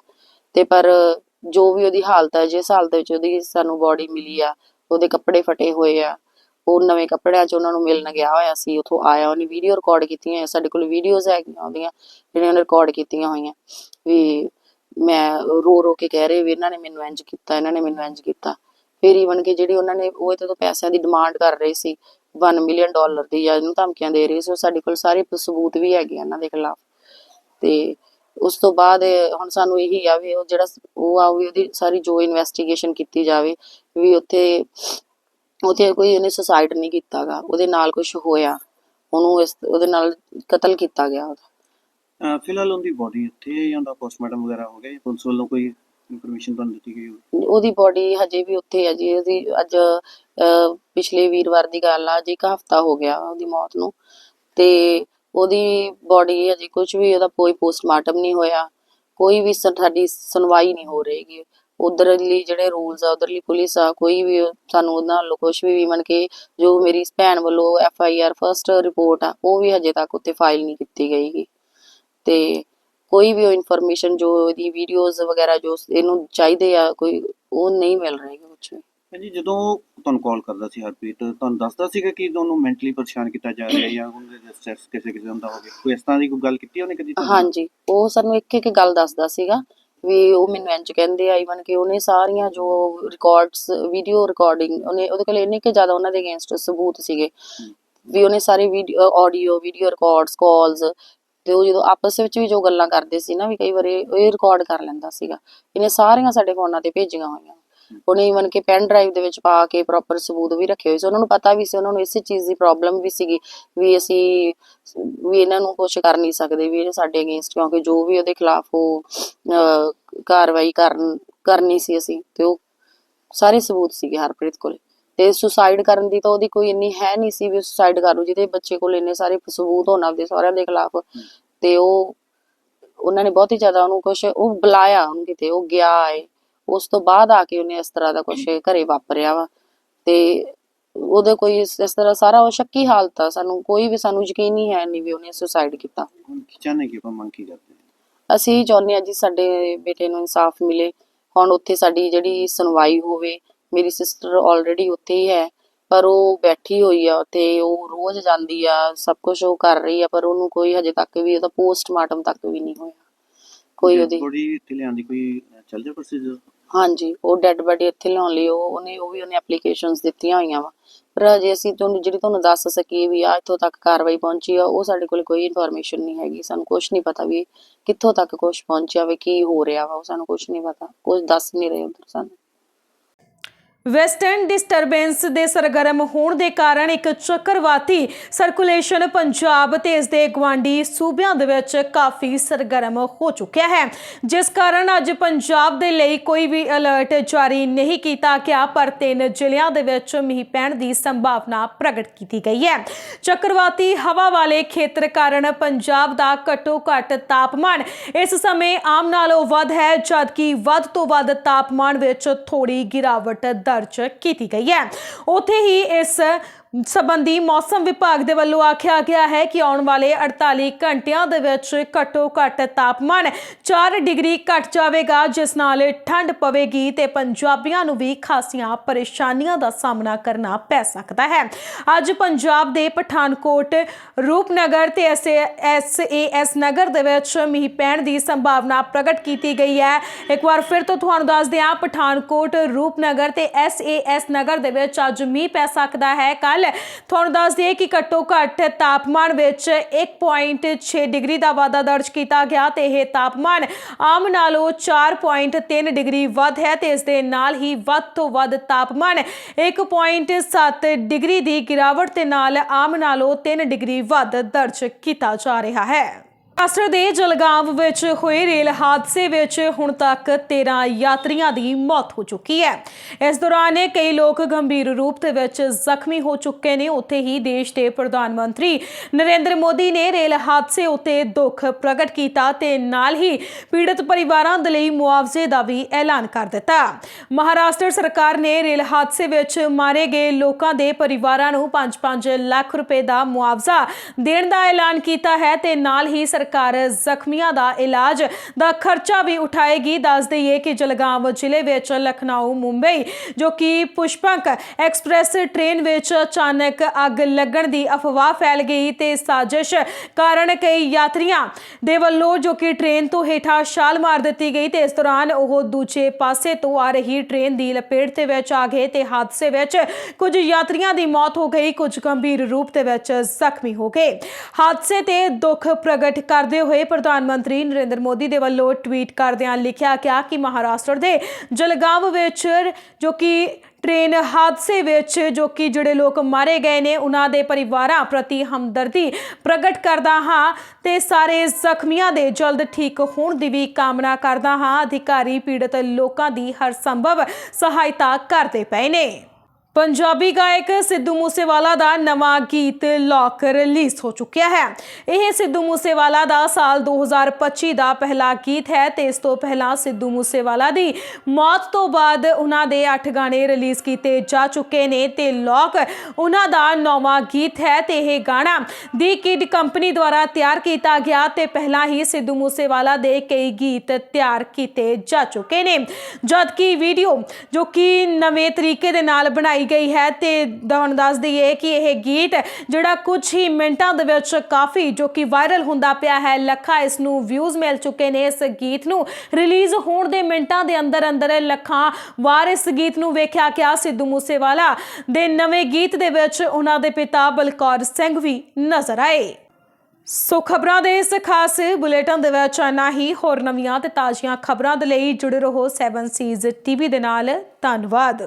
ਤੇ ਪਰ ਜੋ ਵੀ ਉਹਦੀ ਹਾਲਤ ਹੈ, ਜਿਸ ਹਾਲਤ ਵਿੱਚ ਉਹਦੀ ਸਾਨੂੰ ਬੋਡੀ ਮਿਲੀ ਆ, ਉਹਦੇ ਕੱਪੜੇ ਫਟੇ ਹੋਏ ਆ, ਉਹ ਨਵੇਂ ਕੱਪੜਿਆਂ 'ਚ ਉਹਨਾਂ ਨੂੰ ਮਿਲਣ ਗਿਆ ਹੋਇਆ ਸੀ, ਉਥੋਂ ਆਇਆ ਉਹਨੇ ਵੀਡੀਓ ਰਿਕਾਰਡ ਕੀਤੀਆਂ ਸਾਡੇ ਕੋਲ ਵੀਡੀਓਜ਼ ਹੈਗੀਆਂ ਉਹਦੀਆਂ, ਜਿਹੜੀਆਂ ਉਹਨੇ ਰਿਕਾਰਡ ਕੀਤੀਆਂ ਹੋਈਆਂ, ਵੀ ਮੈਂ ਰੋ ਰੋ ਕੇ ਕਹਿ ਰਹੇ ਵੀ ਇਹਨਾਂ ਨੇ ਮੈਨੂੰ ਇੰਜ ਕੀਤਾ, ਇਹਨਾਂ ਨੇ ਮੈਨੂੰ ਇੰਜ ਕੀਤਾ, ਫਿਰ ਈਵਨ ਕਿ ਜਿਹੜੀ ਉਹਨਾਂ ਨੇ, ਉਹ ਇਹਦੇ ਤੋਂ ਪੈਸਿਆਂ ਦੀ ਡਿਮਾਂਡ ਕਰ ਰਹੀ ਸੀ 1 ਮਿਲੀਅਨ ਡਾਲਰ ਦੀ ਜਾਂ ਇਹਨੂੰ ਧਮਕੀਆਂ ਦੇ ਰਹੀ ਸੀ, ਉਹ ਸਾਡੇ ਕੋਲ ਸਾਰੇ ਸਬੂਤ ਵੀ ਹੈਗੇ ਇਹਨਾਂ ਦੇ ਖਿਲਾਫ, ਤੇ ਉਸ ਤੋਂ ਬਾਅਦ ਹੁਣ ਸਾਨੂੰ ਇਹੀ ਆ ਵੀ ਉਹ ਜਿਹੜਾ ਉਹ ਆ ਵੀ ਉਹਦੀ ਸਾਰੀ ਜੋ ਇਨਵੈਸਟੀਗੇਸ਼ਨ ਕੀਤੀ ਜਾਵੇ ਵੀ ਉੱਥੇ ਉੱਥੇ ਕੋਈ ਉਹਨੇ ਸੁਸਾਈਡ ਨਹੀਂ ਕੀਤਾਗਾ ਉਹਦੇ ਨਾਲ ਕੁਝ ਹੋਇਆ ਉਹਨੂੰ ਇਸ ਉਹਦੇ ਨਾਲ ਕਤਲ ਕੀਤਾ ਗਿਆ ਉਹਦਾ। ਫਿਲਹਾਲ ਉਹਦੀ ਬੋਡੀ ਇੱਥੇ ਹੈ ਜਾਂ ਦਾ ਪੋਸਟਮਾਰਟਮ ਵਗੈਰਾ ਹੋ ਗਿਆ ਪੁਲਿਸ ਵੱਲੋਂ ਕੋਈ ਇਨਫੋਰਮੇਸ਼ਨ ਤੁਹਾਨੂੰ ਦਿੱਤੀ ਗਈ ਹੋਵੇ? ਉਹਦੀ ਬੋਡੀ ਹਜੇ ਵੀ ਉੱਥੇ ਹੈ ਜੀ ਉਹਦੀ ਅੱਜ ਪਿਛਲੇ ਵੀਰਵਾਰ ਦੀ ਗੱਲ ਆ ਜੀ ਇੱਕ ਹਫਤਾ ਹੋ ਗਿਆ ਉਹਦੀ ਮੌਤ ਨੂੰ ਤੇ ਉਹਦੀ ਬੋਡੀ ਹਜੇ ਕੁਝ ਵੀ, ਉਹਦਾ ਕੋਈ ਪੋਸਟਮਾਰਟਮ ਨਹੀਂ ਹੋਇਆ, ਕੋਈ ਵੀ ਸਾਡੀ ਸੁਣਵਾਈ ਨਹੀਂ ਹੋ ਰਹੀ ਉਧਰਲੀ ਜਿਹੜੇ ਰੂਲਸ ਆ, ਉਧਰਲੀ ਪੁਲਿਸ ਆ, ਕੋਈ ਵੀ ਉਹ- ਸਾਨੂੰ ਉਹਨਾਂ ਵੱਲੋਂ ਕੁਝ ਵੀ ਮਨ ਕੇ ਜੋ ਮੇਰੀ ਭੈਣ ਵੱਲੋਂ F I R first report ਆ, ਉਹ ਵੀ ਹਜੇ ਤੱਕ ਉੱਤੇ ਫਾਈਲ ਨਹੀਂ ਕੀਤੀ ਗਈਗੀ ਤੇ ਕੋਈ ਵੀ ਇਨਫੋਰਮੇਸ਼ਨ ਜੋ ਇਹਦੀ ਵੀਡੀਓਜ਼ ਵਗੈਰਾ ਜੋ ਇਹਨੂੰ ਚਾਹੀਦੇ ਆ, ਕੋਈ ਉਹ ਨਹੀਂ ਮਿਲ ਰਹੀ ਕੁਝ ਹਾਂਜੀ ਜਦੋਂ ਤੁਹਾਨੂੰ ਕਾਲ ਕਰਦਾ ਸੀ ਹਰਪ੍ਰੀਤ ਤੁਹਾਨੂੰ ਦੱਸਦਾ ਸੀਗਾ ਕਿ ਤੁਹਾਨੂੰ ਮੈਂਟਲੀ ਪਰੇਸ਼ਾਨ ਕੀਤਾ ਜਾ ਰਿਹਾ ਜਾਂ ਉਹਦੇ ਸਟ੍ਰੈਸ ਕਿਸੇ ਕਿਸੇ ਦਾ ਹੋਵੇ? ਕੋਈ ਇਸ ਤਰ੍ਹਾਂ ਦੀ ਕੋਈ ਗੱਲ ਕੀਤੀ ਉਹਨੇ ਕਦੀ? ਹਾਂਜੀ ਉਹ ਸਾਨੂੰ ਇੱਕ ਇੱਕ ਗੱਲ ਦੱਸਦਾ ਸੀਗਾ ਵੀ ਉਹ ਮੈਨੂੰ ਇੰਜ ਕਹਿੰਦੇ ਆ ਇਵਨ ਕਿ ਉਹਨੇ ਸਾਰੀਆਂ ਜੋ ਰਿਕਾਰਡਸ ਵੀਡੀਓ ਰਿਕਾਰਡਿੰਗ ਉਹਨੇ ਉਹਦੇ ਕੋਲ ਇੰਨੇ ਕਿ ਜ਼ਿਆਦਾ ਉਹਨਾਂ ਦੇ ਅਗੇਂਸਟ ਸਬੂਤ ਸੀਗੇ ਵੀ ਉਹਨੇ ਸਾਰੇ video audio video records calls ਤੇ ਉਹ ਜਦੋਂ ਆਪਸ ਵਿੱਚ ਵੀ ਜੋ ਗੱਲਾਂ ਕਰਦੇ ਸੀ ਨਾ ਵੀ ਕਈ ਵਾਰੀ ਇਹ ਰਿਕਾਰਡ ਕਰ ਲੈਂਦਾ ਸੀਗਾ। ਇਹਨੇ ਸਾਰੀਆਂ ਸਾਡੇ ਫੋਨਾਂ ਤੇ ਭੇਜੀਆਂ ਹੋਈਆਂ। ਉਹਨੇ ਇਵਨ ਕਿ ਪੈਨ ਡਰਾਈਵ ਦੇ ਵਿੱਚ ਪਾ ਕੇ ਪ੍ਰੋਪਰ ਸਬੂਤ ਵੀ ਰੱਖੇ ਹੋਏ ਸੀ। ਉਹਨਾਂ ਨੂੰ ਪਤਾ ਵੀ ਸੀ, ਉਹਨਾਂ ਨੂੰ ਇਸੇ ਚੀਜ਼ ਦੀ ਪ੍ਰੋਬਲਮ ਵੀ ਸੀਗੀ ਵੀ ਅਸੀਂ, ਵੀ ਇਹਨਾਂ ਨੂੰ ਕੁਝ ਕਰ ਨਹੀਂ ਸਕਦੇ, ਵੀ ਇਹ ਸਾਡੇ ਅਗੇਂਸਟ ਕਿਉਂਕਿ ਜੋ ਵੀ ਉਹਦੇ ਖਿਲਾਫ ਉਹ ਕਾਰਵਾਈ ਕਰਨ, ਕਰਨੀ ਸੀ ਅਸੀਂ ਤੇ ਉਹ ਸਾਰੇ ਸਬੂਤ ਸੀਗੇ ਹਰਪ੍ਰੀਤ ਕੋਲੇ। ਤੇ ਸੁਸਾਈਡ ਕਰਨ ਦੀ ਤਾਂ ਉਹਦੀ ਕੋਈ ਇੰਨੀ ਹੈ ਨਹੀਂ ਸੀ ਵੀ ਸੁਸਾਈਡ ਕਰ ਲੂ ਜਿਹਦੇ ਬੱਚੇ ਕੋਲ ਇੰਨੇ ਸਾਰੇ ਸਬੂਤ ਹੋਣ ਆਪਦੇ ਸਹੁਰਿਆਂ ਦੇ ਖਿਲਾਫ। ਤੇ ਉਹ, ਉਹਨਾਂ ਨੇ ਬਹੁਤ ਹੀ ਜ਼ਿਆਦਾ ਉਹਨੂੰ ਕੁਝ ਉਹ ਬੁਲਾਇਆ ਉਹਨੂੰ ਕਿਤੇ, ਉਹ ਗਿਆ ਏ ਉਸ ਤੋਂ ਬਾਅਦ ਆ ਕੇ ਉਹਨੇ ਇਸ ਤਰ੍ਹਾਂ ਦਾ ਕੁਝ ਘਰੇ ਵਾਪਰਿਆ ਵਾ। ਤੇ ਉਹਦੇ ਕੋਈ ਇਸ ਇਸ ਤਰ੍ਹਾਂ ਸਾਰਾ ਉਹ ਸ਼ੱਕੀ ਹਾਲਤ ਆ। ਸਾਨੂੰ ਕੋਈ ਵੀ ਸਾਨੂੰ ਯਕੀਨ ਨਹੀਂ ਹੈ ਨਹੀਂ ਵੀ ਉਹਨੇ ਸੁਸਾਈਡ ਕੀਤਾ। ਹੁਣ ਕੀ ਚਾਹੁੰਦੇ ਕਿ ਆਪਾਂ ਮੰਗ ਕੀ ਕਰਦੇ? ਅਸੀਂ ਚਾਹੁੰਦੇ ਹਾਂ ਜੀ ਸਾਡੇ ਬੇਟੇ ਨੂੰ ਇਨਸਾਫ ਮਿਲੇ। ਹੁਣ ਉੱਥੇ ਸਾਡੀ ਜਿਹੜੀ ਸੁਣਵਾਈ ਹੋਵੇ ਮੇਰੀ ਸਿਸਟਰ ਆਲਰੇਡੀ ਉੱਥੇ ਹੀ ਹੈ। ਪਰ ਉਹ ਬੈਠੀ ਹੋਈ ਆ ਤੇ ਉਹ ਰੋਜ਼ ਜਾਂਦੀ ਆ ਸਭ ਕੁਝ ਉਹ ਕਰ ਰਹੀ ਆ ਪਰ ਉਹਨੂੰ ਕੋਈ ਹਜੇ ਤੱਕ ਵੀ ਉਹਦਾ ਪੋਸਟਮਾਰਟਮ ਤੱਕ ਵੀ ਨਹੀਂ ਹੋਇਆ। ਕੋਈ ਉਹਦੀ body ਇੱਥੇ ਲਿਆਉਣ ਦੀ ਕੋਈ ਚੱਲ ਰਿਹਾ ਪ੍ਰੋਸੀਜਰ ਹਾਂਜੀ, ਉਹ ਡੈੱਡ ਬਾਡੀ ਇੱਥੇ ਲਿਆਉਣ ਲਈ ਉਹ ਉਹਨੇ ਉਹ ਵੀ ਉਹਨੇ ਐਪਲੀਕੇਸ਼ਨਸ ਦਿੱਤੀਆਂ ਹੋਈਆਂ ਵਾ। ਪਰ ਹਜੇ ਅਸੀਂ ਤੁਹਾਨੂੰ ਜਿਹੜੀ ਤੁਹਾਨੂੰ ਦੱਸ ਸਕੀਏ ਵੀ ਆ ਇੱਥੋਂ ਤੱਕ ਕਾਰਵਾਈ ਪਹੁੰਚੀ ਆ, ਉਹ ਸਾਡੇ ਕੋਲ ਕੋਈ ਇਨਫੋਰਮੇਸ਼ਨ ਨਹੀਂ ਹੈਗੀ। ਸਾਨੂੰ ਕੁਝ ਨਹੀਂ ਪਤਾ ਵੀ ਕਿੱਥੋਂ ਤੱਕ ਕੁਝ ਪਹੁੰਚਿਆ ਵੇ, ਕੀ ਹੋ ਰਿਹਾ ਵਾ, ਉਹ ਸਾਨੂੰ ਕੁਝ ਨਹੀਂ ਪਤਾ। ਕੁਝ ਦੱਸ ਨਹੀਂ ਰਹੇ ਉਧਰ ਸਾਨੂੰ। ਵੈਸਟਰਨ ਡਿਸਟਰਬੈਂਸ ਦੇ ਸਰਗਰਮ ਹੋਣ ਦੇ ਕਾਰਨ ਇੱਕ ਚੱਕਰਵਾਤੀ ਸਰਕੂਲੇਸ਼ਨ ਪੰਜਾਬ ਤੇ ਇਸ ਦੇ ਗਵਾਂਡੀ ਸੂਬਿਆਂ ਦੇ ਵਿੱਚ ਕਾਫੀ ਸਰਗਰਮ ਹੋ ਚੁੱਕਿਆ ਹੈ। ਜਿਸ ਕਾਰਨ ਅੱਜ ਪੰਜਾਬ ਦੇ ਲਈ ਕੋਈ ਵੀ ਅਲਰਟ ਜਾਰੀ ਨਹੀਂ ਕੀਤਾ ਗਿਆ, ਪਰ ਤਿੰਨ ਜ਼ਿਲ੍ਹਿਆਂ ਦੇ ਵਿੱਚ ਮੀਂਹ ਪੈਣ ਦੀ ਸੰਭਾਵਨਾ ਪ੍ਰਗਟ ਕੀਤੀ ਗਈ ਹੈ। ਚੱਕਰਵਾਤੀ ਹਵਾ ਵਾਲੇ ਖੇਤਰ ਕਾਰਨ ਪੰਜਾਬ ਦਾ ਘੱਟੋ ਘੱਟ ਤਾਪਮਾਨ ਇਸ ਸਮੇਂ ਆਮ ਨਾਲੋਂ ਵੱਧ ਹੈ, ਜਦਕਿ ਵੱਧ ਤੋਂ ਵੱਧ ਤਾਪਮਾਨ ਵਿੱਚ ਥੋੜੀ ਗਿਰਾਵਟ ਦਰਜ ਕੀਤੀ ਗਈ ਹੈ। ਉੱਥੇ ਹੀ ਇਸ ਸੰਬੰਧੀ ਮੌਸਮ ਵਿਭਾਗ ਦੇ ਵੱਲੋਂ ਆਖਿਆ ਗਿਆ ਹੈ ਕਿ ਆਉਣ ਵਾਲੇ 48 ਘੰਟਿਆਂ ਦੇ ਵਿੱਚ ਘੱਟੋ ਘੱਟ ਤਾਪਮਾਨ 4 ਡਿਗਰੀ ਘਟ ਜਾਵੇਗਾ, ਜਿਸ ਨਾਲ ਠੰਡ ਪਵੇਗੀ ਤੇ ਪੰਜਾਬੀਆਂ ਨੂੰ ਵੀ ਖਾਸੀਆਂ ਪਰੇਸ਼ਾਨੀਆਂ ਦਾ ਸਾਹਮਣਾ ਕਰਨਾ ਪੈ ਸਕਦਾ ਹੈ। ਅੱਜ ਪੰਜਾਬ ਦੇ ਪਠਾਨਕੋਟ, ਰੂਪਨਗਰ ਤੇ ਐਸ ਨਗਰ ਦੇ ਵਿੱਚ ਮੀਂਹ ਪੈਣ ਦੀ ਸੰਭਾਵਨਾ ਪ੍ਰਗਟ ਕੀਤੀ ਗਈ ਹੈ। ਇੱਕ ਵਾਰ ਫਿਰ ਤੋਂ ਤੁਹਾਨੂੰ ਦੱਸ ਦਿਆਂ ਪਠਾਨਕੋਟ, ਰੂਪਨਗਰ ਤੇ ਐਸ ਨਗਰ ਦੇ ਵਿੱਚ ਅੱਜ ਮੀਂਹ ਪੈ ਸਕਦਾ ਹੈ। ਕੱਲ ਤੁਹਾਨੂੰ ਦੱਸ ਦਈਏ ਕਿ ਘੱਟੋ ਘੱਟ ਤਾਪਮਾਨ ਵਿੱਚ 1.6 ਡਿਗਰੀ ਦਾ ਵਾਧਾ ਦਰਜ ਕੀਤਾ ਗਿਆ ਤੇ ਇਹ ਤਾਪਮਾਨ ਆਮ ਨਾਲੋਂ 4.3 ਡਿਗਰੀ ਵੱਧ ਹੈ ਤੇ ਇਸ ਦੇ ਨਾਲ ਹੀ ਵੱਧ ਤੋਂ ਵੱਧ ਤਾਪਮਾਨ 1.7 ਡਿਗਰੀ ਦੀ ਗਿਰਾਵਟ ਦੇ ਨਾਲ ਆਮ ਨਾਲੋਂ 3 ਡਿਗਰੀ ਵੱਧ ਦਰਜ ਕੀਤਾ ਜਾ ਰਿਹਾ ਹੈ। ਮਹਾਰਾਸ਼ਟਰ ਦੇ ਜਲਗਾਵ ਵਿੱਚ ਹੋਏ ਰੇਲ ਹਾਦਸੇ ਵਿੱਚ ਹੁਣ ਤੱਕ 13 ਯਾਤਰੀਆਂ ਦੀ ਮੌਤ ਹੋ ਚੁੱਕੀ ਹੈ। ਇਸ ਦੌਰਾਨ ਕਈ ਲੋਕ ਗੰਭੀਰ ਰੂਪ ਦੇ ਵਿੱਚ ਜ਼ਖਮੀ ਹੋ ਚੁੱਕੇ ਨੇ। ਉੱਥੇ ਹੀ ਦੇਸ਼ ਦੇ ਪ੍ਰਧਾਨ ਮੰਤਰੀ ਨਰਿੰਦਰ ਮੋਦੀ ਨੇ ਰੇਲ ਹਾਦਸੇ ਉੱਤੇ ਦੁੱਖ ਪ੍ਰਗਟ ਕੀਤਾ ਤੇ ਨਾਲ ਹੀ ਪੀੜਤ ਪਰਿਵਾਰਾਂ ਦੇ ਲਈ ਮੁਆਵਜ਼ੇ ਦਾ ਵੀ ਐਲਾਨ ਕਰ ਦਿੱਤਾ। ਮਹਾਰਾਸ਼ਟਰ ਸਰਕਾਰ ਨੇ ਰੇਲ ਹਾਦਸੇ ਵਿੱਚ ਮਾਰੇ ਗਏ ਲੋਕਾਂ ਦੇ ਪਰਿਵਾਰਾਂ ਨੂੰ 5-5 ਲੱਖ ਰੁਪਏ ਦਾ ਮੁਆਵਜ਼ਾ ਦੇਣ ਦਾ ਐਲਾਨ ਕੀਤਾ ਹੈ ਤੇ ਨਾਲ ਹੀ ਸਰਕਾਰ ਜ਼ਖਮੀਆਂ ਦਾ ਇਲਾਜ ਦਾ ਖਰਚਾ ਵੀ ਉਠਾਏਗੀ। ਦੱਸ ਦਈਏ ਕਿ ਜਲਗਾਂਵ ਜ਼ਿਲ੍ਹੇ ਵਿੱਚ ਲਖਨਊ, ਮੁੰਬਈ, ਜੋ ਕਿ ਪੁਸ਼ਪਕ ਐਕਸਪ੍ਰੈਸ ਟ੍ਰੇਨ ਵਿੱਚ ਅਚਾਨਕ ਅੱਗ ਲੱਗਣ ਦੀ ਅਫਵਾਹ ਫੈਲ ਗਈ ਤੇ ਸਾਜ਼ਿਸ਼ ਕਾਰਨ ਕਈ ਯਾਤਰੀਆਂ ਦੇ ਵੱਲੋਂ ਜੋ ਕਿ ਟ੍ਰੇਨ ਤੋਂ ਹੇਠਾਂ ਛਾਲ ਮਾਰ ਦਿੱਤੀ ਗਈ ਤੇ ਇਸ ਦੌਰਾਨ ਉਹ ਦੂਜੇ ਪਾਸੇ ਤੋਂ ਆ ਰਹੀ ਟ੍ਰੇਨ ਦੀ ਲਪੇਟ ਦੇ ਵਿੱਚ ਆ ਗਏ ਤੇ ਹਾਦਸੇ ਵਿੱਚ ਕੁਝ ਯਾਤਰੀਆਂ ਦੀ ਮੌਤ ਹੋ ਗਈ। ਕੁਝ ਗੰਭੀਰ ਰੂਪ ਦੇ ਵਿੱਚ ਜ਼ਖਮੀ ਹੋ ਗਏ। ਹਾਦਸੇ ਤੇ ਦੁੱਖ ਪ੍ਰਗਟ ਕਰਦੇ ਹੋਏ ਪ੍ਰਧਾਨ ਮੰਤਰੀ ਨਰਿੰਦਰ ਮੋਦੀ ਦੇ ਵੱਲੋਂ ਟਵੀਟ ਕਰਦਿਆਂ ਲਿਖਿਆ ਗਿਆ ਕਿ ਮਹਾਰਾਸ਼ਟਰ ਦੇ ਜਲਗਾਵ ਵਿੱਚ ਜੋ ਕਿ ਟ੍ਰੇਨ ਹਾਦਸੇ ਵਿੱਚ ਜੋ ਕਿ ਜਿਹੜੇ ਲੋਕ ਮਾਰੇ ਗਏ ਨੇ, ਉਹਨਾਂ ਦੇ ਪਰਿਵਾਰਾਂ ਪ੍ਰਤੀ ਹਮਦਰਦੀ ਪ੍ਰਗਟ ਕਰਦਾ ਹਾਂ ਤੇ ਸਾਰੇ ਜ਼ਖਮੀਆਂ ਦੇ ਜਲਦ ਠੀਕ ਹੋਣ ਦੀ ਵੀ ਕਾਮਨਾ ਕਰਦਾ ਹਾਂ। ਅਧਿਕਾਰੀ ਪੀੜਤ ਲੋਕਾਂ ਦੀ ਹਰ ਸੰਭਵ ਸਹਾਇਤਾ ਕਰਦੇ ਪਏ ਨੇ। ਪੰਜਾਬੀ ਗਾਇਕ ਸਿੱਧੂ ਮੂਸੇਵਾਲਾ ਦਾ ਨਵਾਂ ਗੀਤ ਲੌਕ ਰਿਲੀਜ਼ ਹੋ ਚੁੱਕਿਆ ਹੈ ਇਹ ਸਿੱਧੂ ਮੂਸੇਵਾਲਾ ਦਾ ਸਾਲ 2025 ਦਾ ਪਹਿਲਾ ਗੀਤ ਹੈ ਤੇ ਇਸ ਤੋਂ ਪਹਿਲਾਂ ਸਿੱਧੂ ਮੂਸੇਵਾਲਾ ਦੀ ਮੌਤ ਤੋਂ ਬਾਅਦ ਉਹਨਾਂ ਦੇ 8 ਗਾਣੇ ਰਿਲੀਜ਼ ਕੀਤੇ ਜਾ ਚੁੱਕੇ ਨੇ ਤੇ ਲੌਕ ਉਹਨਾਂ ਦਾ ਨੌਵਾਂ ਗੀਤ ਹੈ ਤੇ ਇਹ ਗਾਣਾ ਦੀ ਕਿਡ ਕੰਪਨੀ ਦੁਆਰਾ ਤਿਆਰ ਕੀਤਾ ਗਿਆ ਤੇ ਪਹਿਲਾਂ ਹੀ ਸਿੱਧੂ ਮੂਸੇਵਾਲਾ ਦੇ ਕਈ ਗੀਤ ਤਿਆਰ ਕੀਤੇ ਜਾ ਚੁੱਕੇ ਨੇ ਜਦਕਿ ਵੀਡੀਓ ਜੋ ਕਿ ਨਵੇਂ ਤਰੀਕੇ ਦੇ ਨਾਲ ਬਣਾਈ ਗਈ ਹੈ ਤੇ ਤੁਹਾਨੂੰ ਦੱਸ ਦਈਏ ਕਿ ਇਹ ਗੀਤ ਜਿਹੜਾ ਕੁਝ ਹੀ ਮਿੰਟਾਂ ਦੇ ਵਿੱਚ ਕਾਫੀ ਜੋ ਕਿ ਵਾਇਰਲ ਹੁੰਦਾ ਪਿਆ ਹੈ, ਲੱਖਾਂ ਇਸ ਨੂੰ ਵਿਊਜ਼ ਮਿਲ ਚੁੱਕੇ ਨੇ ਇਸ ਗੀਤ ਨੂੰ। ਰਿਲੀਜ਼ ਹੋਣ ਦੇ ਮਿੰਟਾਂ ਦੇ ਅੰਦਰ ਅੰਦਰ ਲੱਖਾਂ ਵਾਰ ਇਸ ਗੀਤ ਨੂੰ ਵੇਖਿਆ ਗਿਆ। ਸਿੱਧੂ ਮੂਸੇਵਾਲਾ ਦੇ ਨਵੇਂ ਗੀਤ ਦੇ ਵਿੱਚ ਉਹਨਾਂ ਦੇ ਪਿਤਾ ਬਲਕੌਰ ਸਿੰਘ ਵੀ ਨਜ਼ਰ ਆਏ। ਸੋ ਖਬਰਾਂ ਦੇ ਇਸ ਖਾਸ ਬੁਲੇਟਿਨ ਦੇ ਵਿੱਚ ਆਨਾ ਹੀ। ਹੋਰ ਨਵੀਆਂ ਤੇ ਤਾਜ਼ੀਆਂ ਖਬਰਾਂ ਦੇ ਲਈ ਜੁੜੇ ਰਹੋ 7 ਸੀਜ਼ ਟੀਵੀ ਦੇ ਨਾਲ। ਧੰਨਵਾਦ।